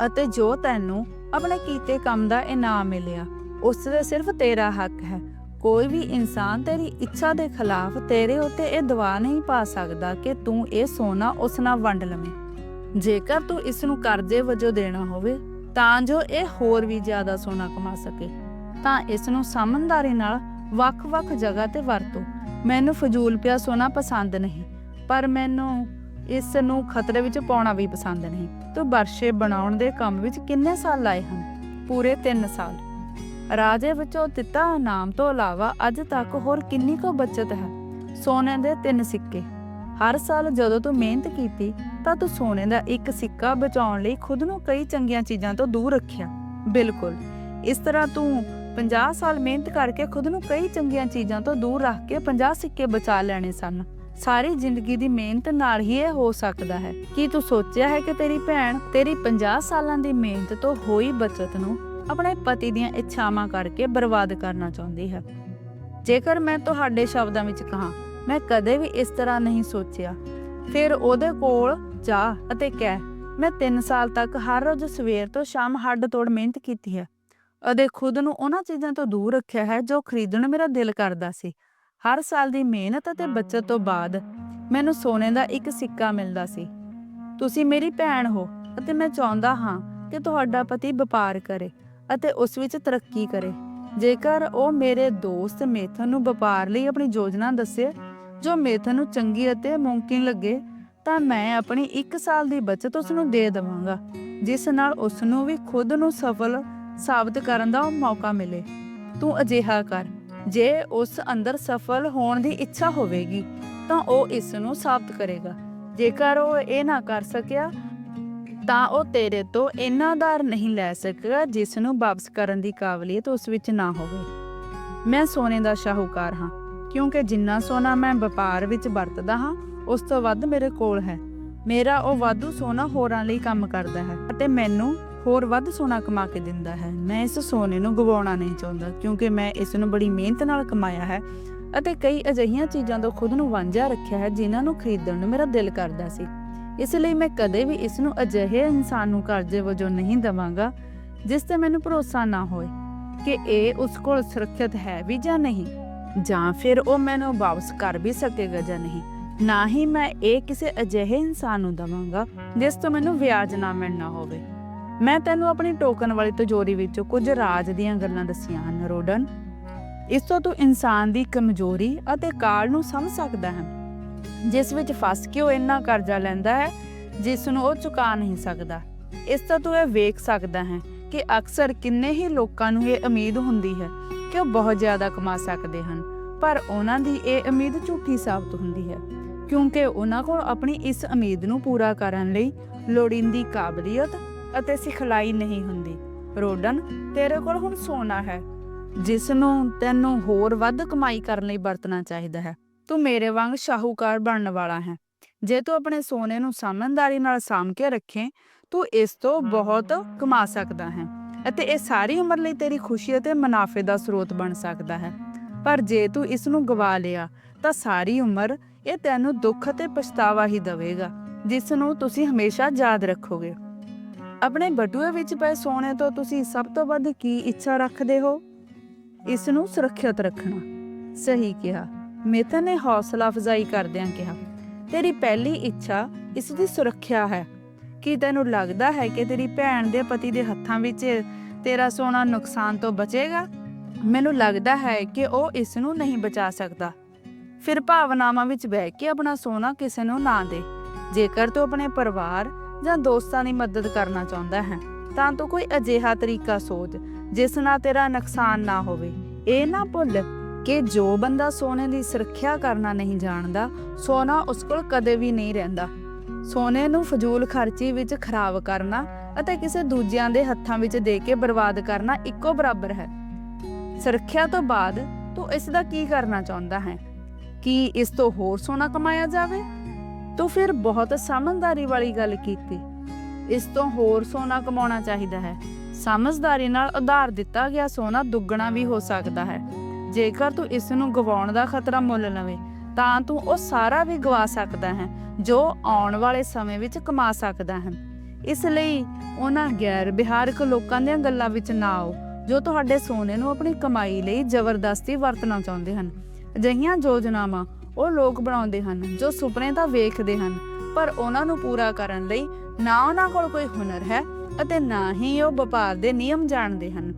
ਅਤੇ ਜੋ ਤੈਨੂੰ ਆਪਣੇ ਕੀਤੇ ਕੰਮ ਦਾ ਇਨਾਮ ਮਿਲਿਆ, ਉਸ ਦੇ ਸਿਰਫ ਤੇਰਾ ਹੱਕ ਹੈ। ਕੋਈ ਵੀ ਇਨਸਾਨ ਤੇਰੀ ਇੱਛਾ ਦੇ ਖਿਲਾਫ ਤੇਰੇ ਉੱਤੇ ਇਹ ਦਵਾ ਨਹੀਂ ਪਾ ਸਕਦਾ ਕਿ ਤੂੰ ਇਹ ਸੋਨਾ ਉਸ ਨਾਲ ਵੰਡ ਲਵੇਂ। ਜੇਕਰ ਤੂੰ ਇਸ ਨੂੰ ਕਰਜ਼ੇ ਵਜੋਂ ਦੇਣਾ ਹੋਵੇ, ਤਾਂ ਜੋ ਇਹ ਹੋਰ ਵੀ ਜ਼ਿਆਦਾ ਸੋਨਾ ਕਮਾ ਸਕੇ। ਤਾਂ ਇਸ ਨੂੰ ਸਮਝਦਾਰੀ ਨਾਲ ਵੱਖ-ਵੱਖ ਜਗ੍ਹਾ ਤੇ ਵਰਤੋ। ਮੈਨੂੰ ਫਜ਼ੂਲ ਪਿਆ ਸੋਨਾ ਪਸੰਦ ਨਹੀਂ। ਪਰ ਮੈਨੂੰ ਇਸ ਨੂੰ ਖਤਰੇ ਵਿੱਚ ਪਾਉਣਾ ਵੀ ਪਸੰਦ ਨਹੀਂ। ਤੂੰ ਵਰਸ਼ੇ ਬਣਾਉਣ ਦੇ ਕੰਮ ਵਿੱਚ ਕਿੰਨੇ ਸਾਲ ਲਾਏ ਹਨ? ਪੂਰੇ 3 ਸਾਲ। ਰਾਜੇ ਵਿੱਚੋਂ ਦਿੱਤਾ ਇਨਾਮ ਤੋਂ ਇਲਾਵਾ ਅੱਜ ਤੱਕ ਹੋਰ ਕਿੰਨੀ ਕੁ ਬਚਤ ਹੈ? ਸੋਨੇ ਦੇ ਤਿੰਨ ਸਿੱਕੇ। ਹਰ ਸਾਲ ਜਦੋਂ ਤੂੰ ਮਿਹਨਤ ਕੀਤੀ, ਤਾਂ ਤੂੰ ਸੋਨੇ ਦਾ ਇੱਕ ਸਿੱਕਾ ਬਚਾਉਣ ਲਈ ਖੁਦ ਨੂੰ ਕਈ ਚੰਗੀਆਂ ਚੀਜ਼ਾਂ ਤੋਂ ਦੂਰ ਰੱਖਿਆ। ਬਿਲਕੁਲ। ਇਸ ਤਰ੍ਹਾਂ ਤੂੰ 50 ਸਾਲ ਮਿਹਨਤ ਕਰਕੇ ਖੁਦ ਨੂੰ ਕਈ ਚੰਗੀਆਂ ਚੀਜ਼ਾਂ ਤੋਂ ਦੂਰ ਰੱਖ ਕੇ 50 ਸਿੱਕੇ ਬਚਾ ਲੈਣੇ ਸਨ। ਸਾਰੀ ਜ਼ਿੰਦਗੀ ਦੀ ਮਿਹਨਤ ਨਾਲ ਹੀ ਇਹ ਹੋ ਸਕਦਾ ਹੈ। ਕੀ ਤੂੰ ਸੋਚਿਆ ਹੈ ਕਿ ਤੇਰੀ ਭੈਣ ਤੇਰੀ 50 ਸਾਲਾਂ ਦੀ ਮਿਹਨਤ ਤੋਂ ਹੋਈ ਬਚਤ ਨੂੰ ਆਪਣੇ ਪਤੀ ਦੀਆਂ ਇੱਛਾਵਾਂ ਕਰਕੇ ਬਰਬਾਦ ਕਰਨਾ ਚਾਹੁੰਦੀ ਹੈ? ਜੇਕਰ ਮੈਂ ਤੁਹਾਡੇ ਸ਼ਬਦਾਂ ਵਿੱਚ ਕਹਾਂ, ਮੈਂ ਕਦੇ ਵੀ ਇਸ ਤਰ੍ਹਾਂ ਨਹੀਂ ਸੋਚਿਆ। ਫਿਰ ਉਹਦੇ ਕੋਲ ਜਾ ਅਤੇ ਕਹਿ, ਮੈਂ 3 ਸਾਲ ਤੱਕ ਹਰ ਰੋਜ਼ ਸਵੇਰ ਤੋਂ ਸ਼ਾਮ ਹੱਡ ਤੋੜ ਮਿਹਨਤ ਕੀਤੀ ਹੈ। ਅਤੇ ਖੁਦ ਨੂੰ ਉਹਨਾਂ ਚੀਜ਼ਾਂ ਤੋਂ ਦੂਰ ਰੱਖਿਆ ਹੈ ਜੋ ਖਰੀਦਣ ਮੇਰਾ ਦਿਲ ਕਰਦਾ ਸੀ। ਹਰ ਸਾਲ ਦੀ ਮਿਹਨਤ ਅਤੇ ਬੱਚਤ ਤੋਂ ਬਾਅਦ ਮੈਨੂੰ ਸੋਨੇ ਦਾ ਇੱਕ ਸਿੱਕਾ ਮਿਲਦਾ ਸੀ। ਤੁਸੀਂ ਮੇਰੀ ਭੈਣ ਹੋ ਅਤੇ ਮੈਂ ਚਾਹੁੰਦਾ ਹਾਂ ਕਿ ਤੁਹਾਡਾ ਪਤੀ ਵਪਾਰ ਕਰੇ ਅਤੇ ਉਸ ਵਿੱਚ ਤਰੱਕੀ ਕਰੇ। ਜੇਕਰ ਉਹ ਮੇਰੇ ਦੋਸਤ ਮੇਥਨ ਨੂੰ ਵਪਾਰ ਲਈ ਆਪਣੀ ਯੋਜਨਾ ਦੱਸੇ, ਜੋ ਮੇਥਨ ਨੂੰ ਚੰਗੀ ਅਤੇ ਮੁਮਕਿਨ ਲੱਗੇ, ਤਾਂ ਮੈਂ ਆਪਣੀ 1 ਸਾਲ ਦੀ ਬਚਤ ਉਸ ਨੂੰ ਦੇ ਦੇਵਾਂਗਾ, ਜਿਸ ਨਾਲ ਉਸ ਨੂੰ ਵੀ ਖੁਦ ਨੂੰ ਸਫਲ ਸਾਬਤ ਕਰਨ ਦਾ ਮੌਕਾ ਮਿਲੇ। ਤੂੰ ਅਜਿਹਾ ਕਰ। ਜੇ ਉਸ ਅੰਦਰ ਸਫਲ ਹੋਣ ਦੀ ਇੱਛਾ ਹੋਵੇਗੀ, ਤਾਂ ਉਹ ਇਸ ਨੂੰ ਸਾਬਤ ਕਰੇਗਾ। ਜੇਕਰ ਉਹ ਇਹ ਨਾ ਕਰ ਸਕਿਆ, ਤਾਂ ਉਹ ਤੇਰੇ ਤੋਂ ਇੰਨਾ ਦਾਰ ਨਹੀਂ ਲੈ ਸਕੇਗਾ ਜਿਸ ਨੂੰ ਵਾਪਸ ਕਰਨ ਦੀ ਕਾਬਲੀਅਤ ਉਸ ਵਿੱਚ ਨਾ ਹੋਵੇ। ਮੈਂ ਸੋਨੇ ਦਾ ਸ਼ਾਹੂਕਾਰ ਹਾਂ, ਕਿਉਂਕਿ ਜਿੰਨਾ ਸੋਨਾ ਮੈਂ ਵਪਾਰ ਵਿੱਚ ਵਰਤਦਾ ਹਾਂ, ਉਸ ਤੋਂ ਵੱਧ ਮੇਰੇ ਕੋਲ ਹੈ। ਮੇਰਾ ਉਹ ਵਾਧੂ ਸੋਨਾ ਹੋਰਾਂ ਲਈ ਕੰਮ ਕਰਦਾ ਹੈ ਅਤੇ ਮੈਨੂੰ ਹੋਰ ਵੱਧ ਸੋਨਾ ਕਮਾ ਕੇ ਦਿੰਦਾ ਹੈ। ਮੈਂ ਇਸ ਸੋਨੇ ਨੂੰ ਗਵਾਉਣਾ ਨਹੀਂ ਚਾਹੁੰਦਾ, ਕਿਉਂਕਿ ਮੈਂ ਇਸ ਨੂੰ ਬੜੀ ਮਿਹਨਤ ਨਾਲ ਕਮਾਇਆ ਹੈ ਅਤੇ ਕਈ ਅਜਿਹੀਆਂ ਚੀਜ਼ਾਂ ਤੋਂ ਖੁਦ ਨੂੰ ਵਾਂਝਾ ਰੱਖਿਆ ਹੈ, ਜਿਨ੍ਹਾਂ ਨੂੰ ਖਰੀਦਣ ਨੂੰ ਮੇਰਾ ਦਿਲ ਕਰਦਾ ਸੀ। ਇਸ ਲਈ ਮੈਂ ਕਦੇ ਵੀ ਇਸ ਨੂੰ ਅਜਿਹੇ ਇਨਸਾਨ ਨੂੰ ਕਰਜ਼ੇ ਵਜੋਂ ਨਹੀਂ ਦਵਾਂਗਾ, ਜਿਸ ਤੇ ਮੈਨੂੰ ਭਰੋਸਾ ਨਾ ਹੋਏ ਕਿ ਇਹ ਉਸ ਕੋਲ ਸੁਰੱਖਿਅਤ ਹੈ ਵੀ ਜਾਂ ਨਹੀਂ, ਜਾਂ ਫਿਰ ਉਹ ਮੈਨੂੰ ਵਾਪਸ ਕਰ ਵੀ ਸਕੇਗਾ ਜਾਂ ਨਹੀਂ। ਨਾ ਹੀ ਮੈਂ ਇਹ ਕਿਸੇ ਅਜਿਹੇ ਇਨਸਾਨ ਨੂੰ ਦਵਾਂਗਾ, ਜਿਸ ਤੋਂ ਮੈਨੂੰ ਵਿਆਜ ਨਾ ਮਿਲਣਾ ਹੋਵੇ। ਮੈਂ ਤੈਨੂੰ ਆਪਣੀ ਟੋਕਨ ਵਾਲੀ ਤਜੋਰੀ ਵਿੱਚੋਂ ਕੁਝ ਰਾਜ ਦੀਆਂ ਗੱਲਾਂ ਦੱਸੀਆਂ ਹਨ, ਰੋਡਨ। ਇਸ ਤੋਂ ਤੂੰ ਇਨਸਾਨ ਦੀ ਕਮਜ਼ੋਰੀ ਅਤੇ ਕਾਲ ਨੂੰ ਸਮਝ ਸਕਦਾ ਹੈ, ਜਿਸ ਵਿੱਚ ਫਸ ਕੇ ਉਹ ਇੰਨਾ ਕਰਜ਼ਾ ਲੈਂਦਾ ਹੈ, ਜਿਸ ਨੂੰ ਉਹ ਚੁਕਾ ਨਹੀਂ ਸਕਦਾ। ਇਸ ਤੋਂ ਤੂੰ ਇਹ ਵੇਖ ਸਕਦਾ ਹੈ ਕਿ ਅਕਸਰ ਕਿੰਨੇ ਹੀ ਲੋਕਾਂ ਨੂੰ ਇਹ ਉਮੀਦ ਹੁੰਦੀ ਹੈ ਕਿ ਉਹ ਬਹੁਤ ਜ਼ਿਆਦਾ ਕਮਾ ਸਕਦੇ ਹਨ, ਪਰ ਉਹਨਾਂ ਦੀ ਇਹ ਉਮੀਦ ਝੂਠੀ ਸਾਬਤ ਹੁੰਦੀ ਹੈ, ਕਿਉਂਕਿ ਉਹਨਾਂ ਕੋਲ ਆਪਣੀ ਇਸ ਉਮੀਦ ਨੂੰ ਪੂਰਾ ਕਰਨ ਲਈ ਲੋੜੀਂਦੀ ਕਾਬਲੀਅਤ ਅਤੇ ਸਿਖਲਾਈ ਨਹੀਂ ਹੁੰਦੀ। ਰੋਡਨ, ਤੇਰੇ ਕੋਲ ਹੁਣ ਸੋਨਾ ਹੈ। ਜਿਸ ਨੂੰ ਤੈਨੂੰ ਹੋਰ ਵੱਧ ਕਮਾਈ ਕਰਨ ਲਈ ਵਰਤਣਾ ਚਾਹੀਦਾ ਹੈ। ਤੂੰ ਮੇਰੇ ਵਾਂਗ ਸ਼ਾਹੂਕਾਰ ਬਣਨ ਵਾਲਾ ਹੈ। ਜੇ ਤੂੰ ਆਪਣੇ ਸੋਨੇ ਨੂੰ ਸਮਝਦਾਰੀ ਨਾਲ ਸਾਂਭ ਕੇ ਰੱਖੇ, ਤੂੰ ਇਸ ਤੋਂ ਬਹੁਤ ਕਮਾ ਸਕਦਾ ਹੈ ਅਤੇ ਇਹ ਸਾਰੀ ਉਮਰ ਲਈ ਤੇਰੀ ਖੁਸ਼ੀ ਅਤੇ ਮੁਨਾਫੇ ਦਾ ਸਰੋਤ ਬਣ ਸਕਦਾ ਹੈ। ਪਰ ਜੇ ਤੂੰ ਇਸ ਨੂੰ ਗਵਾ ਲਿਆ, ਤਾਂ ਸਾਰੀ ਉਮਰ ਇਹ ਤੈਨੂੰ ਦੁੱਖ ਅਤੇ ਪਛਤਾਵਾ ਹੀ ਦੇਵੇਗਾ ਜਿਸ ਨੂੰ ਤੁਸੀਂ ਹਮੇਸ਼ਾ ਯਾਦ ਰੱਖੋਗੇ। ਆਪਣੇ ਬਟੂਏ ਵਿੱਚ ਪਏ ਸੋਨੇ ਤੋਂ ਤੁਸੀਂ ਸਭ ਤੋਂ ਵੱਧ ਕੀ ਇੱਛਾ ਰੱਖਦੇ ਹੋ? ਇਸ ਨੂੰ ਸੁਰੱਖਿਅਤ ਰੱਖਣਾ। ਸਹੀ ਕਿਹਾ। ਮੇਥਨ ਨੇ ਹੌਸਲਾ ਅਫਜ਼ਾਈ ਕਰਦਿਆਂ ਕਿਹਾ, ਤੇਰੀ ਪਹਿਲੀ ਇੱਛਾ ਇਸ ਦੀ ਸੁਰੱਖਿਆ ਹੈ। ਕੀ ਤੈਨੂੰ ਲੱਗਦਾ ਹੈ ਕਿ ਤੇਰੀ ਭੈਣ ਦੇ ਪਤੀ ਦੇ ਹੱਥਾਂ ਵਿੱਚ ਤੇਰਾ ਸੋਨਾ ਨੁਕਸਾਨ ਤੋਂ ਬਚੇਗਾ? ਮੈਨੂੰ ਲੱਗਦਾ ਹੈ ਕਿ ਉਹ ਇਸ ਨੂੰ ਨਹੀਂ ਬਚਾ ਸਕਦਾ। ਫਿਰ ਭਾਵਨਾਵਾਂ ਵਿੱਚ ਬਹਿ ਕੇ ਆਪਣਾ ਸੋਨਾ ਕਿਸੇ ਨੂੰ ਨਾ ਦੇ। ਜੇਕਰ ਤੂੰ ਆਪਣੇ ਪਰਿਵਾਰ ਜਾਂ ਦੋਸਤਾਂ ਦੀ ਮਦਦ ਕਰਨਾ ਚਾਹੁੰਦਾ ਹੈ, ਤਾਂ ਤੂੰ ਕੋਈ ਅਜਿਹਾ ਤਰੀਕਾ ਸੋਚ, ਜਿਸ ਨਾਲ ਤੇਰਾ ਨੁਕਸਾਨ ਨਾ ਹੋਵੇ। ਇਹ ਨਾ ਭੁੱਲ ਕਿ ਜੋ ਬੰਦਾ ਸੋਨੇ ਦੀ ਸੁਰੱਖਿਆ ਕਰਨਾ ਨਹੀਂ ਜਾਣਦਾ, ਸੋਨਾ ਉਸ ਕੋਲ ਕਦੇ ਵੀ ਨਹੀਂ ਰਹਿੰਦਾ। ਸੋਨੇ ਨੂੰ ਫਜ਼ੂਲ ਖਰਚੀ ਵਿੱਚ ਖਰਾਬ ਕਰਨਾ ਅਤੇ ਕਿਸੇ ਦੂਜਿਆਂ ਦੇ ਹੱਥਾਂ ਵਿੱਚ ਦੇ ਕੇ ਬਰਬਾਦ ਕਰਨਾ ਇੱਕੋ ਬਰਾਬਰ ਹੈ। ਸੁਰੱਖਿਆ ਤੋਂ ਬਾਅਦ ਤੂੰ ਇਸ ਦਾ ਕੀ ਕਰਨਾ ਚਾਹੁੰਦਾ ਹੈ? ਕੀ ਇਸ ਤੋਂ ਹੋਰ ਸੋਨਾ ਕਮਾਇਆ ਜਾਵੇ? ਤੂੰ ਫਿਰ ਬਹੁਤ ਸਮਝਦਾਰੀ ਵਾਲੀ ਗੱਲ ਕੀਤੀ। ਇਸ ਤੋਂ ਹੋਰ ਸੋਨਾ ਕਮਾਉਣਾ ਚਾਹੀਦਾ ਹੈ। ਸਮਝਦਾਰੀ ਨਾਲ ਉਧਾਰ ਦਿੱਤਾ ਗਿਆ ਸੋਨਾ ਦੁੱਗਣਾ ਵੀ ਹੋ ਸਕਦਾ ਹੈ। ਜੇਕਰ ਤੂੰ ਇਸ ਨੂੰ ਗਵਾਉਣ ਦਾ ਖਤਰਾ ਮੁੱਲ ਲਵੇਂ, ਤਾਂ ਤੂੰ ਉਹ ਸਾਰਾ ਵੀ ਗਵਾ ਸਕਦਾ ਹੈ, ਜੋ ਆਉਣ ਵਾਲੇ ਸਮੇਂ ਵਿੱਚ ਕਮਾ ਸਕਦਾ ਹੈ। ਇਸ ਲਈ ਉਹਨਾਂ ਗੈਰ ਵਿਹਾਰਕ ਲੋਕਾਂ ਦੀਆਂ ਗੱਲਾਂ ਵਿੱਚ ਨਾ ਆਓ, ਜੋ ਤੁਹਾਡੇ ਸੋਨੇ ਨੂੰ ਆਪਣੀ ਕਮਾਈ ਲਈ ਜ਼ਬਰਦਸਤੀ ਵਰਤਣਾ ਚਾਹੁੰਦੇ ਹਨ। ਅਜਿਹੀਆਂ ਯੋਜਨਾਵਾਂ ਉਹ ਲੋਕ ਬਣਾਉਂਦੇ ਹਨ, ਜੋ ਸੁਪਨੇ ਤਾਂ ਵੇਖਦੇ ਹਨ, ਪਰ ਉਹਨਾਂ ਨੂੰ ਪੂਰਾ ਕਰਨ ਲਈ ਨਾ ਉਹਨਾਂ ਕੋਲ ਕੋਈ ਹੁਨਰ ਹੈ ਅਤੇ ਨਾ ਹੀ ਉਹ ਵਪਾਰ ਦੇ ਨਿਯਮ ਜਾਣਦੇ ਹਨ।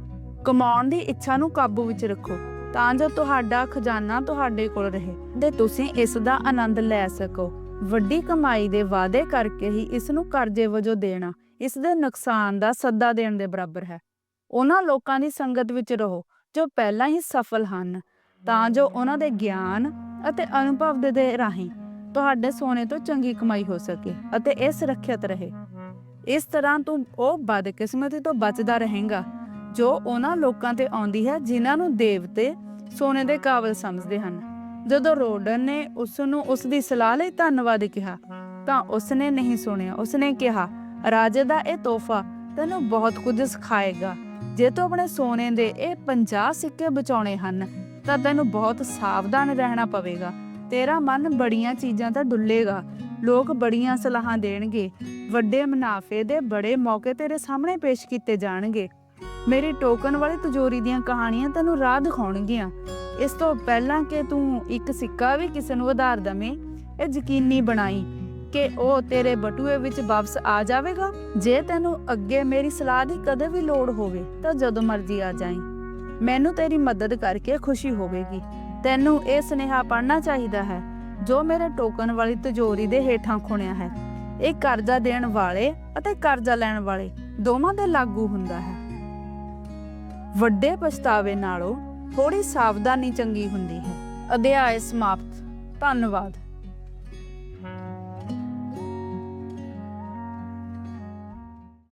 ਕਮਾਉਣ ਦੀ ਇੱਛਾ ਨੂੰ ਕਾਬੂ ਵਿੱਚ ਰੱਖੋ, ਤਾਂ ਜੋ ਤੁਹਾਡਾ ਖਜ਼ਾਨਾ ਤੁਹਾਡੇ ਕੋਲ ਰਹੇ ਤੇ ਤੁਸੀਂ ਇਸ ਦਾ ਆਨੰਦ ਲੈ ਸਕੋ। ਵੱਡੀ ਕਮਾਈ ਦੇ ਵਾਅਦੇ ਕਰਕੇ ਹੀ ਇਸ ਨੂੰ ਕਰਜ਼ੇ ਵਜੋਂ ਦੇਣਾ, ਇਸ ਦੇ ਨੁਕਸਾਨ ਦਾ ਸੱਦਾ ਦੇਣ ਦੇ ਬਰਾਬਰ ਹੈ। ਉਹਨਾਂ ਲੋਕਾਂ ਦੀ ਸੰਗਤ ਵਿੱਚ ਰਹੋ, ਜੋ ਪਹਿਲਾਂ ਹੀ ਸਫਲ ਹਨ। ਤਾਂ ਜੋ ਉਹਨਾਂ ਦੇ ਗਿਆਨ ਅਤੇ ਅਨੁਭਵ ਦੇ ਰਾਹੀਂ ਤੁਹਾਡੇ ਸੋਨੇ ਤੋਂ ਚੰਗੀ ਕਮਾਈ ਹੋ ਸਕੇ ਅਤੇ ਇਹ ਸੁਰੱਖਿਅਤ ਰਹੇ। ਇਸ ਤਰ੍ਹਾਂ ਤੂੰ ਉਹ ਬਦਕਿਸਮਤੀ ਤੋਂ ਬਚਦਾ ਰਹੇਗਾ ਜੋ ਉਹਨਾਂ ਲੋਕਾਂ ਤੇ ਆਉਂਦੀ ਹੈ ਜਿਨ੍ਹਾਂ ਨੂੰ ਦੇਵਤੇ ਸੋਨੇ ਦੇ ਕਾਬਲ ਸਮਝਦੇ ਹਨ। ਜਦੋਂ ਰੋਡਨ ਨੇ ਉਸ ਨੂੰ ਉਸ ਦੀ ਸਲਾਹ ਲਈ ਧੰਨਵਾਦ ਕਿਹਾ, ਤਾਂ ਉਸ ਨੇ ਨਹੀਂ ਸੁਣਿਆ। ਉਸ ਨੇ ਕਿਹਾ, ਰਾਜੇ ਦਾ ਇਹ ਤੋਹਫਾ ਤੈਨੂੰ ਬਹੁਤ ਕੁਝ ਸਿਖਾਏਗਾ। ਜੇ ਤੂੰ ਆਪਣੇ ਸੋਨੇ ਦੇ ਇਹ 50 ਸਿੱਕੇ ਬਚਾਉਣੇ ਹਨ ਤਾਂ ਤੈਨੂੰ ਬਹੁਤ ਸਾਵਧਾਨ ਰਹਿਣਾ ਪਵੇਗਾ। ਤੇਰਾ ਮਨ ਬੜੀਆਂ ਚੀਜ਼ਾਂ ਤਾਂ ਡੁੱਲੇਗਾ। ਲੋਕ ਬੜੀਆਂ ਸਲਾਹਾਂ ਦੇਣਗੇ। ਵੱਡੇ ਮੁਨਾਫੇ ਦੇ ਬੜੇ ਮੌਕੇ ਤੇਰੇ ਸਾਹਮਣੇ ਪੇਸ਼ ਕੀਤੇ ਜਾਣਗੇ। ਮੇਰੀ ਟੋਕਨ ਵਾਲੀ ਤਿਜੋਰੀ ਦੀਆਂ ਕਹਾਣੀਆਂ ਤੈਨੂੰ ਰਾਹ ਦਿਖਾਉਣਗੀਆਂ। ਇਸ ਤੋਂ ਪਹਿਲਾਂ ਕਿ ਤੂੰ ਇੱਕ ਸਿੱਕਾ ਵੀ ਕਿਸੇ ਨੂੰ ਉਧਾਰ ਦਵੇਂ, ਇਹ ਯਕੀਨੀ ਬਣਾਈ ਕਿ ਉਹ ਤੇਰੇ ਬਟੂਏ ਵਿੱਚ ਵਾਪਸ ਆ ਜਾਵੇਗਾ। ਜੇ ਤੈਨੂੰ ਅੱਗੇ ਮੇਰੀ ਸਲਾਹ ਦੀ ਕਦੇ ਵੀ ਲੋੜ ਹੋਵੇ ਤਾਂ ਜਦੋਂ ਮਰਜ਼ੀ ਆ ਜਾਈਂ। ਮੈਨੂੰ ਤੇਰੀ ਮਦਦ ਕਰਕੇ ਖੁਸ਼ੀ ਹੋਵੇਗੀ। ਤੈਨੂੰ ਇਹ ਸੁਨੇਹਾ ਪੜ੍ਹਨਾ ਚਾਹੀਦਾ ਹੈ, ਜੋ ਮੇਰੇ ਟੋਕਨ ਵਾਲੀ ਤਜੋਰੀ ਦੇ ਹੇਠਾਂ ਖੁਣਿਆ ਹੈ। ਇਹ ਕਰਜ਼ਾ ਦੇਣ ਵਾਲੇ ਅਤੇ ਕਰਜ਼ਾ ਲੈਣ ਵਾਲੇ ਦੋਵਾਂ ਦੇ ਲਾਗੂ ਹੁੰਦਾ ਹੈ। ਵੱਡੇ ਪਛਤਾਵੇ ਨਾਲੋਂ ਥੋੜੀ ਸਾਵਧਾਨੀ ਚੰਗੀ ਹੁੰਦੀ ਹੈ। ਅਧਿਆਇ ਸਮਾਪਤ। ਧੰਨਵਾਦ।